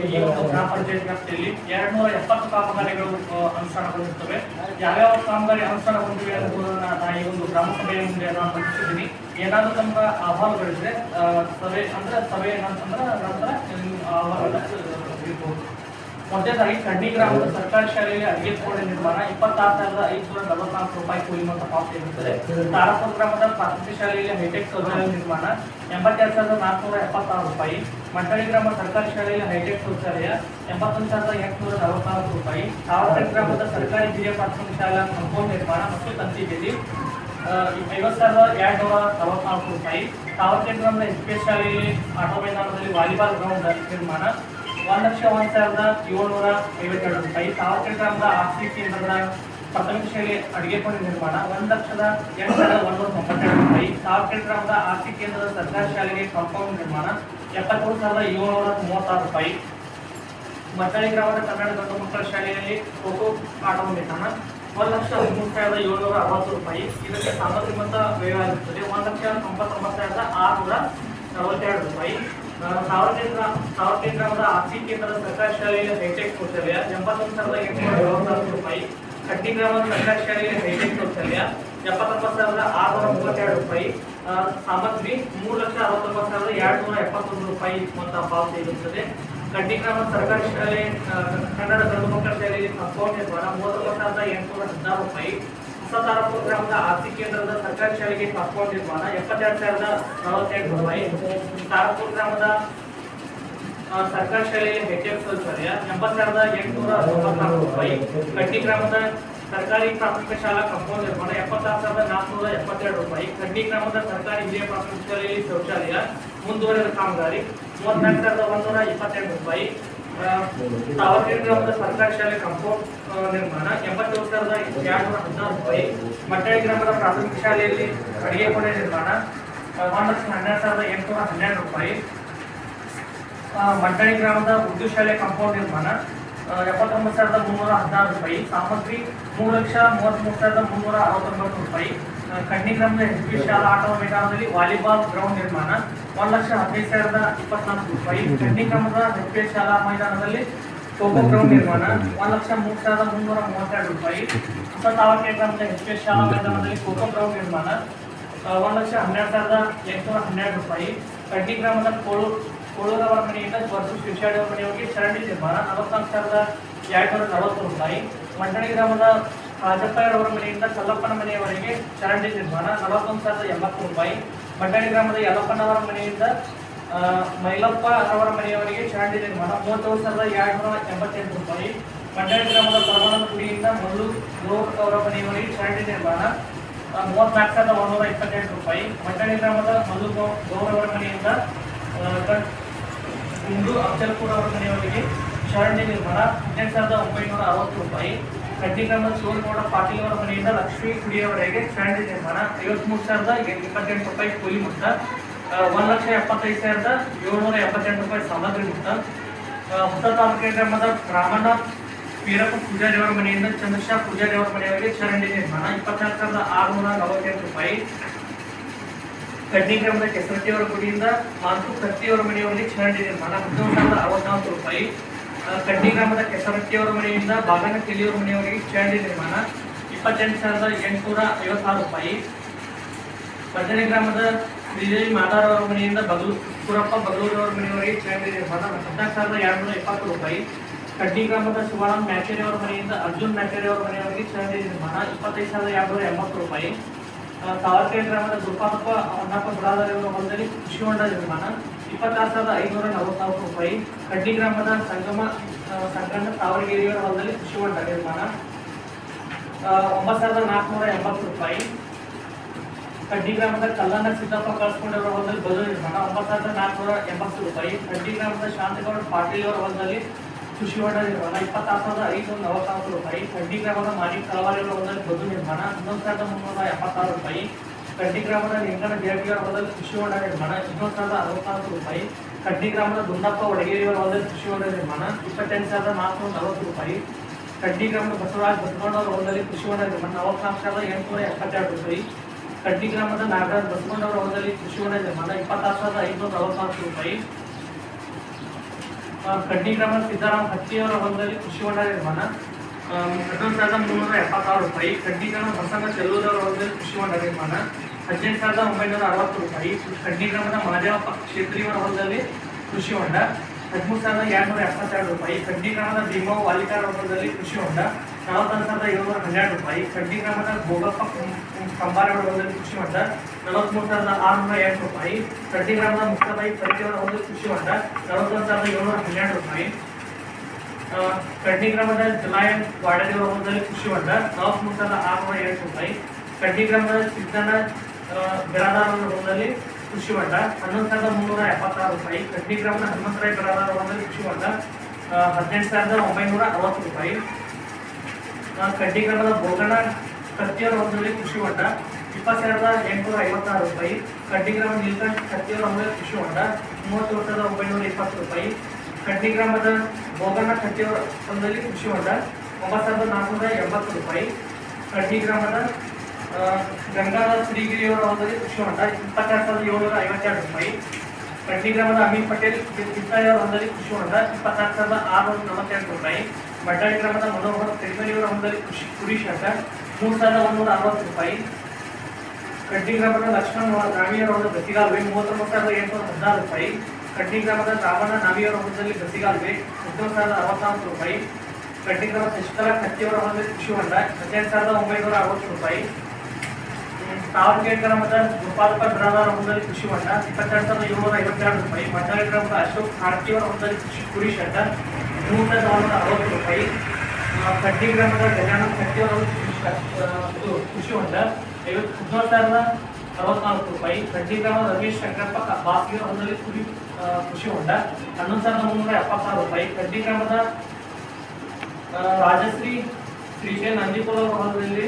ಈ ಒಂದು ಗ್ರಾಮ ಪಂಚಾಯತ್ ವ್ಯಾಪ್ತಿಯಲ್ಲಿ ಎರಡ್ ನೂರ ಎಪ್ಪತ್ತು ಕಾಮಗಾರಿಗಳು ಆ, ಅನುಷ್ಠಾನಗೊಂಡಿರ್ತವೆ. ಯಾವ್ಯಾವ ಕಾಮಗಾರಿ ಅನುಷ್ಠಾನಗೊಂಡಿವೆ ಅನ್ನೋದನ್ನ ನಾನು ಈ ಒಂದು ಗ್ರಾಮ ಸಭೆಯ ಮುಂದೆ ನಾನು ಮಂಡಿಸಿದ್ದೀನಿ ಏನಾದರೂ ತಮ್ಮ ಅಹವಾಲುಗಳಿದ್ರೆ ಸಭೆ ಅಂದ್ರೆ ಸಭೆ ಏನಂತಂದ್ರೆ ನಂತರ ಅಹವಾಲನ್ನ ಇರ್ಬೋದು ಮೊದಲನೇದಾಗಿ ಕಡ್ಡಿ ಗ್ರಾಮದ ಸರ್ಕಾರಿ ಶಾಲೆಯಲ್ಲಿ ಅಡಿಗೆ ಕೋಣೆ ನಿರ್ಮಾಣ ಇಪ್ಪತ್ತಾರು ಸಾವಿರದ ಐದುನೂರ ನಲವತ್ನಾಲ್ಕು ರೂಪಾಯಿ ಕೂಲಿ ಮೊತ್ತ ಪಾವತಿ ಇರುತ್ತದೆ ತಾರಾಪುರ ಗ್ರಾಮದ ಪ್ರಾಥಮಿಕ ಶಾಲೆಯಲ್ಲಿ ಹೈಟೆಕ್ ಶೌಚಾಲಯ ನಿರ್ಮಾಣ ಎಂಬತ್ತೆರಡು ಸಾವಿರದ ನಾಲ್ಕುನೂರ ಎಪ್ಪತ್ತಾರು ರೂಪಾಯಿ ಮಂಡಳಿ ಗ್ರಾಮ ಸರ್ಕಾರಿ ಶಾಲೆಯಲ್ಲಿ ಹೈಟೆಕ್ ಶೌಚಾಲಯ ಎಂಬತ್ತೊಂದು ಸಾವಿರದ ಎಂಟುನೂರ ನಲವತ್ನಾಲ್ಕು ರೂಪಾಯಿ ತಾವರ್ಕಟ್ ಗ್ರಾಮದ ಸರ್ಕಾರಿ ಹಿರಿಯ ಪ್ರಾಥಮಿಕ ಶಾಲಾ ಕಂಪೌಂಡ್ ನಿರ್ಮಾಣ ಮತ್ತು ತಂತಿಬೇಲಿ ಐವತ್ತು ಸಾವಿರದ ಎರಡು ನೂರ ನಲವತ್ನಾಲ್ಕು ರೂಪಾಯಿ ತಾವರ್ಕಟ್ ಗ್ರಾಮದ ಎಸ್ ಪಿ ಎಸ್ ಶಾಲೆಯಲ್ಲಿ ಆಟೋ ಮೈದಾನದಲ್ಲಿ ವಾಲಿಬಾಲ್ ಗ್ರೌಂಡ್ ನಿರ್ಮಾಣ ಒಂದು ಲಕ್ಷ ಒಂದು ಸಾವಿರದ ಏಳ್ನೂರ ಐವತ್ತೆರಡು ರೂಪಾಯಿ ತಾವರ್ಕಟ್ ಗ್ರಾಮದ ಆರ್ಸಿ ಕೇಂದ್ರದ ಪ್ರಾಥಮಿಕ ಶಾಲೆ ಅಡುಗೆ ಕೋಣೆ ನಿರ್ಮಾಣ ಒಂದು ಲಕ್ಷದ ಎಂಟು ಸಾವಿರದ ಒಂಬೈನೂರ ತೊಂಬತ್ತೆರಡು ರೂಪಾಯಿ ತಾವರ್ಕಟ್ ಗ್ರಾಮದ ಆರ್ಸಿ ಕೇಂದ್ರದ ಸರ್ಕಾರಿ ಶಾಲೆಗೆ ಕಾಂಪೌಂಡ್ ನಿರ್ಮಾಣ, ಎಪ್ಪತ್ಮೂರು ಸಾವಿರದ ಏಳ್ನೂರ ಮೂವತ್ತಾರು ರೂಪಾಯಿ. ಮತ್ತಳಿ ಗ್ರಾಮದ ಕನ್ನಡ ದೊಡ್ಡ ಮಕ್ಕಳ ಶಾಲೆಯಲ್ಲಿ ಖೋಖೋ ಆಟವನ್ನು ನಿರ್ಮಾಣ ಒಂದು ಲಕ್ಷ ಹದಿಮೂರು ಸಾವಿರದ ಏಳ್ನೂರ ಅರವತ್ತು ರೂಪಾಯಿ. ಇದಕ್ಕೆ ಮೊತ್ತ ವ್ಯಯವಾಗಿರುತ್ತದೆ. ಒಂದು ಲಕ್ಷ ತೊಂಬತ್ತೊಂಬತ್ತು ಸಾವಿರದ ಆರುನೂರ ನಲವತ್ತೆರಡು ರೂಪಾಯಿ. ಸಾವಿರದ ಸಾವಿರದ ಗ್ರಾಮದ ಆರ್ಸಿ ಕೇಂದ್ರದ ಸರ್ಕಾರಿ ಶಾಲೆಯಲ್ಲಿ ಹೈಟೆಕ್ ಕೌಶಲ್ಯ, ಎಂಬತ್ತೊಂದು ಸಾವಿರದ ಎಂಟುನೂರ ರೂಪಾಯಿ, ಕಟ್ಟಿ ಗ್ರಾಮದ ಸರ್ಕಾರಿ ಶಾಲೆಯಲ್ಲಿ ಹೈಟೆಕ್ ಶೌಚಾಲಯ ಎಪ್ಪತ್ತೊಂಬತ್ತು ಸಾವಿರದ ಆರುನೂರ ಮೂವತ್ತೆರಡು ರೂಪಾಯಿ ಸಾಮಗ್ರಿ ಮೂರು ಲಕ್ಷ ಅರವತ್ತೊಂಬತ್ತು ಸಾವಿರದ ಎರಡು ನೂರ ಎಪ್ಪತ್ತೊಂದು ರೂಪಾಯಿ ಮೊತ್ತ ಪಾವತಿ ಇರುತ್ತದೆ. ಕಡ್ಡಿ ಗ್ರಾಮದ ಸರ್ಕಾರಿ ಶಾಲೆ ಕನ್ನಡ ಗಂಡು ಮಕ್ಕಳ ಶಾಲೆಯಲ್ಲಿ ಕಾಂಪೌಂಡ್ ನಿರ್ಮಾಣ ಮೂವತ್ತೊಂಬತ್ತು ಸಾವಿರದ ಎಂಟುನೂರ ಹದಿನಾರು ರೂಪಾಯಿ ಹೊಸ ತಾರಾಪುರ ಗ್ರಾಮದ ಆರ್ಸಿ ಕೇಂದ್ರದ ಸರ್ಕಾರಿ ಶಾಲೆಗೆ ಕಾಂಪೌಂಡ್ ನಿರ್ಮಾಣ ಎಪ್ಪತ್ತೆರಡು ಸಾವಿರದ ನಲವತ್ತೆಂಟು ರೂಪಾಯಿ. ತಾರಾಪುರ ಗ್ರಾಮದ ಸರ್ಕಾರಿ ಶಾಲೆಯ ಹೆಚ್ಎಫ್ ಶೌಚಾಲಯ ಎಂಬತ್ತು ಸಾವಿರದ ಎಂಟುನೂರ ತೊಂಬತ್ನಾಲ್ಕು ರೂಪಾಯಿ. ಕಡ್ಡಿ ಗ್ರಾಮದ ಸರ್ಕಾರಿ ಪ್ರಾಥಮಿಕ ಶಾಲಾ ಕಂಪೌಂಡ್ ನಿರ್ಮಾಣ ಎಪ್ಪತ್ತಾರು ಸಾವಿರದ ನಾಲ್ಕುನೂರ ಎಪ್ಪತ್ತೆರಡು ರೂಪಾಯಿ. ಕಡ್ಡಿ ಗ್ರಾಮದ ಸರ್ಕಾರಿ ಹಿರಿಯ ಪ್ರಾಥಮಿಕ ಶಾಲೆಯಲ್ಲಿ ಶೌಚಾಲಯ ಮುಂದುವರೆದ ಕಾಮಗಾರಿ ಮೂವತ್ನಾಲ್ಕು ಸಾವಿರದ ಒಂದೂರ ಇಪ್ಪತ್ತೆರಡು ರೂಪಾಯಿ. ತಾವರ್ಕೇರಿ ಗ್ರಾಮದ ಸರ್ಕಾರಿ ಶಾಲೆ ಕಾಂಪೌಂಡ್ ನಿರ್ಮಾಣ ಎಂಬತ್ತೇಳು ಸಾವಿರದ ಎರಡುನೂರ ಹದಿನಾರು ರೂಪಾಯಿ ಮಟ್ಟಳ್ಳಿ ಗ್ರಾಮದ ಪ್ರಾಥಮಿಕ ಶಾಲೆಯಲ್ಲಿ ಅಡಿಗೆ ಕೋಣೆ ನಿರ್ಮಾಣ ಲಕ್ಷ ಹನ್ನೆರಡು ಸಾವಿರದ ಎಂಟುನೂರ ಹನ್ನೆರಡು ರೂಪಾಯಿ ಮಂಡಳಿ ಗ್ರಾಮದ ಉರ್ದು ಶಾಲೆ ಕಾಂಪೌಂಡ್ ನಿರ್ಮಾಣ ಎಪ್ಪತ್ತೊಂಬತ್ತು ಸಾವಿರದ ಮುನ್ನೂರ ಹದಿನಾರು ರೂಪಾಯಿ ಸಾಮಗ್ರಿ ಮೂರು ಲಕ್ಷ ಮೂವತ್ತ್ಮೂರು ಸಾವಿರದ ಮುನ್ನೂರ ಅರವತ್ತೊಂಬತ್ತು ರೂಪಾಯಿ ಕಣ್ಣಿ ಗ್ರಾಮದ ಎಸ್ ಪಿ ಶಾಲಾ ಆಟೋ ಮೈದಾನದಲ್ಲಿ ವಾಲಿಬಾಲ್ ಗ್ರೌಂಡ್ ನಿರ್ಮಾಣ ಒಂದು ಲಕ್ಷ ಹದಿನೈದು ಸಾವಿರದ ಇಪ್ಪತ್ನಾಲ್ಕು ರೂಪಾಯಿ. ಚಂಡಿಕ್ರಮದ ಗ್ರಾಮದ ಎಸ್ ಪಿ ಶಾಲಾ ಮೈದಾನದಲ್ಲಿ ಗ್ರೌಂಡ್ ನಿರ್ಮಾಣ. ಒಂದು ಲಕ್ಷ ಮೂರು ಸಾವಿರದ ಮುನ್ನೂರ ಮೂವತ್ತೆರಡು ರೂಪಾಯಿ. ಹೊಸ ತಾವರ್ಕೆ ಗ್ರಾಮದ ಪಿ ಶಾಲಾ ಮೈದಾನದಲ್ಲಿ ಗ್ರೌಂಡ್ ನಿರ್ಮಾಣ. ಒಂದು ಲಕ್ಷ ಹನ್ನೆರಡು ಸಾವಿರದ ಎಂಟುನೂರ ಹನ್ನೆರಡು ರೂಪಾಯಿ. ಕಡ್ಡಿ ಗ್ರಾಮದ ಕೋಳು ಕೋಳೂರವರ ಮನೆಯಿಂದ ಬರ್ಸು ಶಿವಶಾಡಿಯವರ ಮನೆಯವರಿಗೆ ಚರಂಡಿ ನಿರ್ಮಾಣ. ನಲವತ್ನಾಲ್ಕು ಸಾವಿರದ ಎರಡುನೂರ ನಲವತ್ತು ರೂಪಾಯಿ. ಮಂಡಳಿ ಗ್ರಾಮದ ರಾಜಪ್ಪಯ್ಯರವರ ಮನೆಯಿಂದ ಕಲ್ಲಪ್ಪನ ಮನೆಯವರೆಗೆ ಚರಂಡಿ ನಿರ್ಮಾಣ. ನಲವತ್ತೊಂದು ಸಾವಿರದ ಎಂಬತ್ತು ರೂಪಾಯಿ. ಮಂಡಳಿ ಗ್ರಾಮದ ಯಲ್ಲಪ್ಪನವರ ಮನೆಯಿಂದ ಮೈಲಪ್ಪ ಅವರ ಮನೆಯವರಿಗೆ ಚರಂಡಿ ನಿರ್ಮಾಣ. ಮೂವತ್ತೇಳು ಸಾವಿರದ ಎರಡುನೂರ ಎಂಬತ್ತೆಂಟು ರೂಪಾಯಿ. ಬಂಡಾಳಿ ಗ್ರಾಮದ ಪರಮಾನಂದ ಗುಡಿಯಿಂದ ಮಲ್ಲು ಗೋರ್ ಅವರ ಮನೆಯವರಿಗೆ ಚರಂಡಿ ನಿರ್ಮಾಣ. ಮೂವತ್ನಾಲ್ಕು ಸಾವಿರದ ಒಂದೂರ ಇಪ್ಪತ್ತೆಂಟು ರೂಪಾಯಿ. ಮಂಡಳಿ ಗ್ರಾಮದ ಮಲ್ಲು ಗೌ- ಗೌರವರ ಮನೆಯಿಂದ ಗುಂಡು ಅಫಜಲ್ಪುರ ಅವರ ಮನೆಯವರಿಗೆ ಚರಂಡಿ ನಿರ್ಮಾಣ. ಹದಿನೆಂಟು ಸಾವಿರದ ಒಂಬೈನೂರ ಅರವತ್ತು ರೂಪಾಯಿ. ಗ್ರಾಮದ ಶಿವಗೌಡ ಪಾಟೀಲ್ ಅವರ ಮನೆಯಿಂದ ಲಕ್ಷ್ಮೀ ಕುಡಿಯವರೆಗೆ ಚರಂಡಿ ನಿರ್ಮಾಣ. ಐವತ್ಮೂರು ಸಾವಿರದ ಇಪ್ಪತ್ತೆಂಟು ರೂಪಾಯಿ ಕೂಲಿ ಮೊತ್ತ. ಒಂದು ಲಕ್ಷ ಎಪ್ಪತ್ತೈದು ಸಾವಿರದ ಏಳ್ನೂರ ಎಪ್ಪತ್ತೆಂಟು ರೂಪಾಯಿ ಸಾಮಗ್ರಿ ಮೊತ್ತ. ಹೊಸ ತಾಲೂಕಿನ ಗ್ರಾಮದ ರಾಮಣ್ಣ ವೀರಪ್ಪ ಪೂಜಾರಿ ಅವರ ಮನೆಯಿಂದ ಚಂದ್ರಶಾ ಪೂಜಾರಿ ಅವರ ಮನೆಯವರಿಗೆ ಚರಂಡಿ ನಿರ್ಮಾಣ. ಇಪ್ಪತ್ನಾಲ್ಕು ಸಾವಿರದ ಆರುನೂರ ನಲವತ್ತೆಂಟು ರೂಪಾಯಿ. ಕಡ್ಡಿ ಗ್ರಾಮದ ಕೆಸರಟ್ಟಿಯವರ ಗುಡಿಯಿಂದ ಮಾತು ಕತ್ತಿಯವರ ಮನೆಯವರಿಗೆ ಚರಂಡಿ ನಿರ್ಮಾಣ. ಹದಿನೇಳು ಸಾವಿರದ ಅರವತ್ನಾಲ್ಕು ರೂಪಾಯಿ. ಕಡ್ಡಿ ಗ್ರಾಮದ ಕೆಸರಟ್ಟಿಯವರ ಮನೆಯಿಂದ ಬಾಗನ ಕೆಲಿಯವರ ಮನೆಯವರಿಗೆ ಚರಂಡಿ ನಿರ್ಮಾಣ. ಇಪ್ಪತ್ತೆಂಟು ಸಾವಿರದ ಎಂಟುನೂರ ಐವತ್ತಾರು ರೂಪಾಯಿ. ಭಜನೆ ಗ್ರಾಮದ ಶ್ರೀದೇವಿ ಮಾತಾರವರ ಮನೆಯಿಂದ ಬಗಲು ಕುರಪ್ಪ ಬಗಲೂರವರ ಮನೆಯವರಿಗೆ ಚರಂಡಿ ನಿರ್ಮಾಣ. ಹದಿನಾಲ್ಕು ಸಾವಿರದ ಎರಡುನೂರ ಇಪ್ಪತ್ತು ರೂಪಾಯಿ. ಕಡ್ಡಿ ಗ್ರಾಮದ ಶಿವಾನಂದ್ ಮ್ಯಾಚೇರಿಯವರ ಮನೆಯಿಂದ ಅರ್ಜುನ್ ಮ್ಯಾಚೇರಿಯವರ ಮನೆಯವರಿಗೆ ಚರಂಡಿ ನಿರ್ಮಾಣ. ಇಪ್ಪತ್ತೈದು ಸಾವಿರದ ಎರಡುನೂರ ಎಂಬತ್ತು ರೂಪಾಯಿ. ತಾವರ್ಕೆರೆ ಗ್ರಾಮದ ಗುರುಪಾದಪ್ಪ ಹೊನ್ನಪ್ಪ ಬುಡಾದರಿ ಅವರ ಹೊಲದಲ್ಲಿ ಕೃಷಿ ಹೊಂಡ ನಿರ್ಮಾಣ. ಇಪ್ಪತ್ತಾರು ಸಾವಿರದ ಐನೂರ ನಲವತ್ನಾಲ್ಕು ರೂಪಾಯಿ. ಕಡ್ಡಿ ಗ್ರಾಮದ ಸಂಗಮ ಸಂಗಣ್ಣ ತಾವರಗೇರಿಯವರ ಹೊಲದಲ್ಲಿ ಕೃಷಿ ಹೊಂಡ ನಿರ್ಮಾಣ. ಒಂಬತ್ತು ಸಾವಿರದ ನಾಲ್ಕುನೂರ ಎಂಬತ್ತು ರೂಪಾಯಿ. ಕಡ್ಡಿ ಗ್ರಾಮದ ಕಲ್ಲನ ಸಿದ್ದಪ್ಪ ಕಳಿಸ್ಕೊಂಡವರ ಹೊಲದಲ್ಲಿ ಬದು ನಿರ್ಮಾಣ. ಒಂಬತ್ತು ಸಾವಿರದ ನಾಲ್ಕುನೂರ ಎಂಬತ್ತು ರೂಪಾಯಿ. ಕಡ್ಡಿ ಗ್ರಾಮದ ಶಾಂತಗೌಡ ಪಾಟೀಲ್ ಅವರ ಹೊಲದಲ್ಲಿ ಕೃಷಿ ಹೊಂಡ ನಿರ್ಮಾಣ. ಇಪ್ಪತ್ತಾರು ಸಾವಿರದ ಐನೂರ ನಲವತ್ನಾಲ್ಕು ರೂಪಾಯಿ. ಕಡ್ಡಿ ಗ್ರಾಮದ ಮಾಜಿ ತಲವಾರಿಯವರ ಹೊಲದಲ್ಲಿ ಬದು ನಿರ್ಮಾಣ. ಹನ್ನೊಂದು ಸಾವಿರದ ಮುನ್ನೂರ ಎಪ್ಪತ್ತಾರು ರೂಪಾಯಿ. ಕಡ್ಡಿ ಗ್ರಾಮದ ಲಿಂಗನ ಜೇಟಿಯವರ ಹೊಲದಲ್ಲಿ ಕೃಷಿ ಹೊಂಡ ನಿರ್ಮಾಣ. ಇನ್ನೊಂದು ಸಾವಿರದ ಅರವತ್ನಾಲ್ಕು ರೂಪಾಯಿ. ಕಡ್ಡಿ ಗ್ರಾಮದ ದುಂಡಪ್ಪ ಒಡಗೇರಿಯವರ ಹೊಲದಲ್ಲಿ ಕೃಷಿ ಹೊಂಡ ನಿರ್ಮಾಣ. ಇಪ್ಪತ್ತೆಂಟು ಸಾವಿರದ ನಾಲ್ಕುನೂರ ನಲವತ್ತು ರೂಪಾಯಿ. ಕಡ್ಡಿ ಗ್ರಾಮದ ಬಸವರಾಜ್ ಬಸವಣ್ಣವರ ಹೊಲದಲ್ಲಿ ಕೃಷಿ ಹೊಂಡ ನಿರ್ಮಾಣ. ನಲವತ್ನಾಲ್ಕು ಸಾವಿರದ ಎಂಟುನೂರ ಎಪ್ಪತ್ತೆರಡು ರೂಪಾಯಿ. ಕಡ್ಡಿ ಗ್ರಾಮದ ನಾಗರಾಜ್ ಬಸವಣ್ಣವರ ಹೊಲದಲ್ಲಿ ಕೃಷಿ ಹೊಂಡ ನಿರ್ಮಾಣ. ಇಪ್ಪತ್ತಾರು ಸಾವಿರದ ಐನೂರ ನಲವತ್ನಾಲ್ಕು ರೂಪಾಯಿ ಕಡ್ಡಿ ಗ್ರಾಮದ ಸಿದ್ದರಾಮ ಹತ್ತಿಯವರ ಹೊಲದಲ್ಲಿ ಕೃಷಿ ಹೊಂಡ ನಿರ್ಮಾಣ. ಹನ್ನೊಂದು ಸಾವಿರದ ಮುನ್ನೂರ ಎಪ್ಪತ್ತಾರು ರೂಪಾಯಿ. ಕಡ್ಡಿ ಗ್ರಾಮ ಬಸಂಗ ಚೆಲ್ಲೂರವರ ಹೊಲದಲ್ಲಿ ಕೃಷಿ ಹೊಂಡ ನಿರ್ಮಾಣ. ಹದಿನೆಂಟು ಸಾವಿರದ ಒಂಬೈನೂರ ಅರವತ್ತು ರೂಪಾಯಿ. ಕಡ್ಡಿ ಗ್ರಾಮದ ಮಾದೇವಪ್ಪ ಕ್ಷೇತ್ರೀಯವರ ಹೊಲದಲ್ಲಿ ಕೃಷಿ ಹೊಂಡ. ಹದಿಮೂರು ಸಾವಿರದ ಎರಡುನೂರ ಎಪ್ಪತ್ತೆರಡು ರೂಪಾಯಿ. ಕಡ್ಡಿ ಗ್ರಾಮದ ಭೀಮವ್ ವಾಲಿಕಾರ ಹೊಲದಲ್ಲಿ ಕೃಷಿ ಹೊಂಡ. ನಲವತ್ತೊಂದು ಸಾವಿರದ ಏಳ್ನೂರ ಹನ್ನೆರಡು ರೂಪಾಯಿ. ಕಡ್ಡಿ ಗ್ರಾಮದ ಗೋಗಪ್ಪ ಕಂಬಾರವರ ಹೊಲದಲ್ಲಿ ಕೃಷಿ ಹೊಂಡ. ನಲವತ್ತ್ಮೂರು ಸಾವಿರದ ಆರುನೂರ ಎಂಟು ರೂಪಾಯಿ. ಕಡ್ಡಿ ಗ್ರಾಮದ ಮುಕ್ತಬಾಯಿ ಪರಿಚಯವರ ಹೊಲದಲ್ಲಿ ಕೃಷಿ ಹೊಂಡ. ನಲವತ್ತೊಂದು ಸಾವಿರದ ಏಳ್ನೂರ ಹನ್ನೆರಡು ರೂಪಾಯಿ. ಕಡ್ಡಿ ಗ್ರಾಮದ ಜಲಾಯನ್ ವಾಡದೇವರ ಹೊಲದಲ್ಲಿ ಕೃಷಿ ಹೊಂಡ. ನಲವತ್ತ್ಮೂರು ಸಾವಿರದ ಆರುನೂರ ಎಂಟು ರೂಪಾಯಿ. ಕಡ್ಡಿ ಗ್ರಾಮದ ಸಿದ್ದನ ಹೊಲದಲ್ಲಿ ಕೃಷಿ ಹೊಂಡ. ಹನ್ನೊಂದು ಸಾವಿರದ ಮುನ್ನೂರ ಎಪ್ಪತ್ತಾರು ರೂಪಾಯಿ. ಕಡ್ಡಿ ಗ್ರಾಮದ ಹನುಮಂತರಾಯ ಹೊಲದಲ್ಲಿ ಕೃಷಿ ಹೊಂಡ. ಹದಿನೆಂಟು ಸಾವಿರದ ಒಂಬೈನೂರ ಅರವತ್ತು ರೂಪಾಯಿ. ಕಡ್ಡಿ ಗ್ರಾಮದ ಬೋಗಣ ಕತ್ತಿಯವರ ಹೊಲದಲ್ಲಿ ಕೃಷಿ ಹೊಂಡ. ಇಪ್ಪತ್ತು ಸಾವಿರದ ಎಂಟುನೂರ ಐವತ್ತಾರು ರೂಪಾಯಿ. ಕಡ್ಡಿ ಗ್ರಾಮ ನೀಲಕಂಠ ಕತ್ತಿಯವರ ಹೊಲದಲ್ಲಿ ಕೃಷಿ ಹೊಂಡ. ಮೂವತ್ತು ಸಾವಿರದ ಒಂಬೈನೂರ ಇಪ್ಪತ್ತು ರೂಪಾಯಿ. ಕಡ್ಡಿ ಗ್ರಾಮದ ಬೋಗಣ್ಣ ಕಟ್ಟಿಯವರ ಹೊಲದಲ್ಲಿ ಕೃಷಿ ಹೊಂಡ. ಒಂಬತ್ತು ಸಾವಿರದ ನಾಲ್ಕುನೂರ ಎಂಬತ್ತು ರೂಪಾಯಿ. ಕಡ್ಡಿ ಗ್ರಾಮದ ಗಂಗಾಧರ ಶ್ರೀಗಿರಿಯವರ ಒಂದು ಕೃಷಿ ಹೊಂಡ ಇಪ್ಪತ್ತೆರಡು ಸಾವಿರದ ಏಳ್ನೂರ ಐವತ್ತೆರಡು ರೂಪಾಯಿ ಕಡ್ಡಿ ಗ್ರಾಮದ ಅಮೀನ್ ಪಟೇಲ್ ಕಿತ್ತಾಯವರ ಹೊಂದಲಿ ಕೃಷಿ ಹೊಂಡ ಇಪ್ಪತ್ತಾರು ಸಾವಿರದ ಆರುನೂರ ನಲವತ್ತೆರಡು ರೂಪಾಯಿ ಬಡ್ಡಾಳಿ ಗ್ರಾಮದ ಮನೋಹರ ತಿರುಮಲಿಯವರ ಹೊಂದಲಿ ಕೃಷಿ ಕುರಿ ಶಾಖ ಮೂರು ಸಾವಿರದ ಒಂದೂರ ಅರವತ್ತು ರೂಪಾಯಿ ಕಡ್ಡಿ ಗ್ರಾಮದ ಲಕ್ಷ್ಮಣ ನಾವಿಯರ ಒಂದು ಗತಿಗಾಲುವೆ ಮೂವತ್ತೊಂಬತ್ತು ಸಾವಿರದ ಎಂಟುನೂರ ಹದಿನಾರು ರೂಪಾಯಿ ಕಡ್ಡಿ ಗ್ರಾಮದ ರಾಮಣ್ಣ ನಾವಿಯವರ ಹೊಂದಲಿ ಗತಿಗಾಲುವೆ ಹದಿನೇಳು ಸಾವಿರದ ಅರವತ್ನಾಲ್ಕು ರೂಪಾಯಿ ಕಡ್ಡಿ ಗ್ರಾಮದ ಶಶಿಕಲಾ ಕತ್ತಿಯವರ ಹೊಂದಲಿ ಕೃಷಿ ಹೊಂಡ ಹದಿನೆಂಟು ಸಾವಿರದ ಒಂಬೈನೂರ ಅರವತ್ತು ರೂಪಾಯಿ ತಾವರ್ಗೇಟ್ ಗ್ರಾಮದ ಗೋಪಾಲಪ್ಪ ಬಿರಾದಾರ ಹೊಲದಲ್ಲಿ ಕೃಷಿ ಹೊಂಡ ಇಪ್ಪತ್ತೆರಡು ಸಾವಿರದ ಏಳ್ನೂರ ಐವತ್ತೆರಡು ರೂಪಾಯಿ ಮಡ್ಡಾಳಿ ಗ್ರಾಮದ ಅಶೋಕ್ ಕಾರ್ತಿಯವರ ಹೊಲದಲ್ಲಿ ಕೃಷಿ ಕುರಿ ಶೆಡ್ ಮೂರು ಸಾವಿರದ ಅರವತ್ತು ರೂಪಾಯಿ. ಕಡ್ಡಿ ಗ್ರಾಮದ ಗಜಾನ ಕಟ್ಟಿಯವರ ಕೃಷಿ ಹೊಂಡ, ಐವತ್ತು ಹದಿನೇಳು ಸಾವಿರದ ಅರವತ್ನಾಲ್ಕು ರೂಪಾಯಿ. ಕಡ್ಡಿ ಗ್ರಾಮದ ರಮೇಶ್ ಶಂಕರಪ್ಪ ಕ- ಬಾಸಿಯವರ ಕುರಿ ಕೃಷಿ ಹೊಂಡ, ಹನ್ನೊಂದು ಸಾವಿರದ ಮುನ್ನೂರ ಎಪ್ಪತ್ತಾರು ರೂಪಾಯಿ. ಕಡ್ಡಿ ಗ್ರಾಮದ ರಾಜಶ್ರೀ ಶ್ರೀಶೈಲ ನಂದಿಪುರ ಹೊಲದಲ್ಲಿ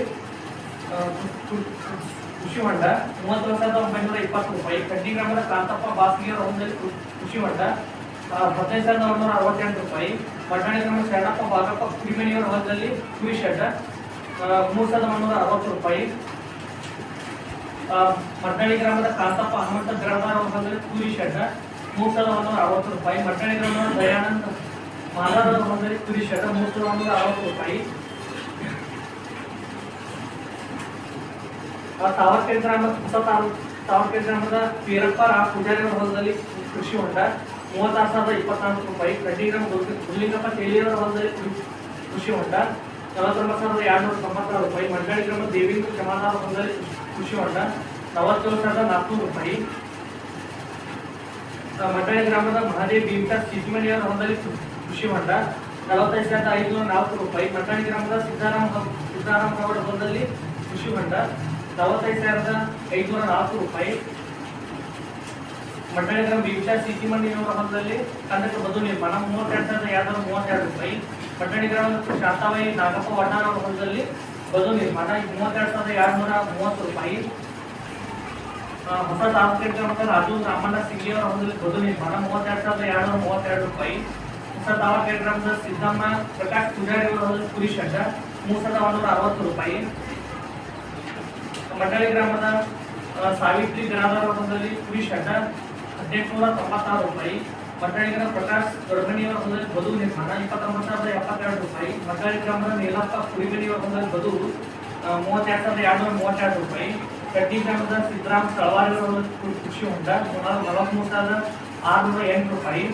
ಕೃಷಿ ಹೊಂಡ ಮೂವತ್ತು ಸಾವಿರದ ಒಂಬೈನೂರ ಇಪ್ಪತ್ತು ರೂಪಾಯಿ. ಕಡ್ಡಿ ಗ್ರಾಮದ ಕಾಂತಪ್ಪ ಬಾಸಿಗೆ ಹೊಲದಲ್ಲಿ ಕೃ- ಕೃಷಿ ಹೊಂಡ ಹದಿನೈದು ಸಾವಿರದ ಒಂಬೈನೂರ ಅರವತ್ತೆಂಟು ರೂಪಾಯಿ. ಪಟ್ಟಣ ಗ್ರಾಮದ ಶರಣಪ್ಪ ಬಾಗಪ್ಪ ಕುರಿಮನಿಯವರ ಹೊಲದಲ್ಲಿ ಕುರಿ ಶೆಡ್. ಮೂರು ಸಾವಿರದ ಒಂಬೈನೂರ ಅರವತ್ತು ರೂಪಾಯಿ. ಮಡ್ಡಳ್ಳಿ ಗ್ರಾಮದ ಕಾಂತಪ್ಪ ಹನುಮಂತ ಬಿರಾದಾರ ಹೊಲದಲ್ಲಿ ಕುರಿ ಶೆಡ್. ಮೂರು ಸಾವಿರದ ಒಂಬೈನೂರ ಅರವತ್ತು ರೂಪಾಯಿ. ಮಡ್ಡಳ್ಳಿ ಗ್ರಾಮದ ದಯಾನಂದ ಮಾಲಾರ ಹೊಲದಲ್ಲಿ ಕುರಿ ಶೆಡ್. ಮೂರು ಸಾವಿರದ ಒಂಬೈನೂರ ಅರವತ್ತು ರೂಪಾಯಿ. ತಾವರ್ಕೆರೆ ಗ್ರಾಮ ಹೊಸ ತಾವರ್ಕೆರೆ ಗ್ರಾಮದ ಆ ರಾ ಪೂಜಾರಿ ಹೊಲದಲ್ಲಿ ಕೃಷಿ ಹೊಂಡ. ಮೂವತ್ತಾರು ಸಾವಿರದ ಇಪ್ಪತ್ನಾಲ್ಕು ರೂಪಾಯಿ. ಕಡ್ಡಿ ಗ್ರಾಮ ಗುಲ್- ಗುಲ್ಲಿಂಗಪ್ಪ ತೇಲಿಯವರ ಹೊಲದಲ್ಲಿ ಕೃಷಿ ಹೊಂಡ. ನಲವತ್ತೊಂಬತ್ತು ಸಾವಿರದ ಎರಡುನೂರ ತೊಂಬತ್ತಾರು ರೂಪಾಯಿ. ಮಂಡಳಿ ಗ್ರಾಮ ದೇವೇಂದ್ರ ಕ್ಷಮಾದಾರ ಹೊಲದಲ್ಲಿ ಕೃಷಿ- ಹೊಂಡ. ನಲವತ್ತೇಳು ಸಾವಿರದ ನಾಲ್ಕುನೂರು ರೂಪಾಯಿ. ಆ, ಮಂಡಳಿ ಗ್ರಾಮದ ಮಹಾದೇವ್ ಭೀಮಕಾ ಸಿದ್ದಿಮಣಿಯವರ ಹೊಲದಲ್ಲಿ ಕೃಷಿ ಹೊಂಡ. ನಲವತ್ತೈದು ಸಾವಿರದ ಐದುನೂರ ನಾಲ್ಕು ರೂಪಾಯಿ. ಮಂಡಳಿ ಗ್ರಾಮದ ಸಿದ್ದಾರಾಮ ಸಿದ್ದಾರಾಮ ಅವರ ಹೊಲದಲ್ಲಿ ಕೃಷಿ ಹೊಂಡ. ನಲವತ್ತೈದು ಸಾವಿರದ ಐದುನೂರ ನಾಲ್ಕು ರೂಪಾಯಿ. ಮಂಡಳಿ ಗ್ರಾಮ ಸಿಸಿ ಸಿದ್ದಿಮಣಿಯವರ ಹೊಲದಲ್ಲಿ ಕಂದಕ ಬದು ನಿರ್ಮಾಣ ಮೂವತ್ತೆರಡು ಸಾವಿರದ ಎರಡುನೂರ ಮೂವತ್ತೆರಡು ರೂಪಾಯಿ. ಮಂಡಳಿ ಗ್ರಾಮ ಶಾಂತಾಬಾಯಿ ನಾಗಪ್ಪ ವಡ್ನಾರ್ ಅವರ ಹೊಲದಲ್ಲಿ ಬದು ನಿರ್ಮಾಣ ಮೂವತ್ತೆರಡು ಸಾವಿರದ ಎರಡುನೂರ ಮೂವತ್ತು ರೂಪಾಯಿ. ಹೊಸ ಗ್ರಾಮದ ರಾಜು ರಾಮಣ್ಣ ಸಿಂಗಿಯವರ ಹೊಲದಲ್ಲಿ ಬದು ನಿರ್ಮಾಣ ಮೂವತ್ತೆರಡು ಸಾವಿರದ ಎರಡುನೂರ ಮೂವತ್ತೆರಡು ರೂಪಾಯಿ. ಹೊಸ ತಾಲೂಕಿನ ಗ್ರಾಮದ ಸಿದ್ದಮ್ಮ ಪ್ರಕಾಶ್ ಪೂಜಾರಿ ಅವರ ಹೊಲದಲ್ಲಿ ಕುರಿ ಶೆಡ್ ಮೂರು ಸಾವಿರದ ಅರವತ್ತು ರೂಪಾಯಿ. ಮಂಡಳಿ ಗ್ರಾಮದ ಸಾವಿತ್ರಿ ಬಿರಾದಾರ ಹೊಲದಲ್ಲಿ ಕುರಿ ಶೆಡ್ ಹದಿನೆಂಟುನೂರ ತೊಂಬತ್ತಾರು ರೂಪಾಯಿ. ಮಂಡಳಿ ಗ್ರಾಮ ಪ್ರಕಾಶ್ ಗರ್ಭಿಣಿಯವರ ಹೊಲದಲ್ಲಿ ಬದು ನಿರ್ಮಾಣ ಇಪ್ಪತ್ತೊಂಬತ್ತು ಸಾವಿರದ ಎಪ್ಪತ್ತೆರಡು ರೂಪಾಯಿ. ಮಂಡಳಿ ಗ್ರಾಮದ ನೀಲಪ್ಪ ಕುರಿಮನಿಯವರ ಹೊಲದಲ್ಲಿ ಬದು ಮೂವತ್ತೆರಡು ಸಾವಿರದ ಎರಡುನೂರ ಮೂವತ್ತೆರಡು ರೂಪಾಯಿ. ಕಡ್ಡಿ ಗ್ರಾಮದ ಸಿದ್ದರಾಮ್ ತಳವಾರಿಯವರ ಕೃಷಿ ಹೊಂಡ ನಲವತ್ತ್ಮೂರು ಸಾವಿರದ ಆರುನೂರ ಎಂಟು ರೂಪಾಯಿ.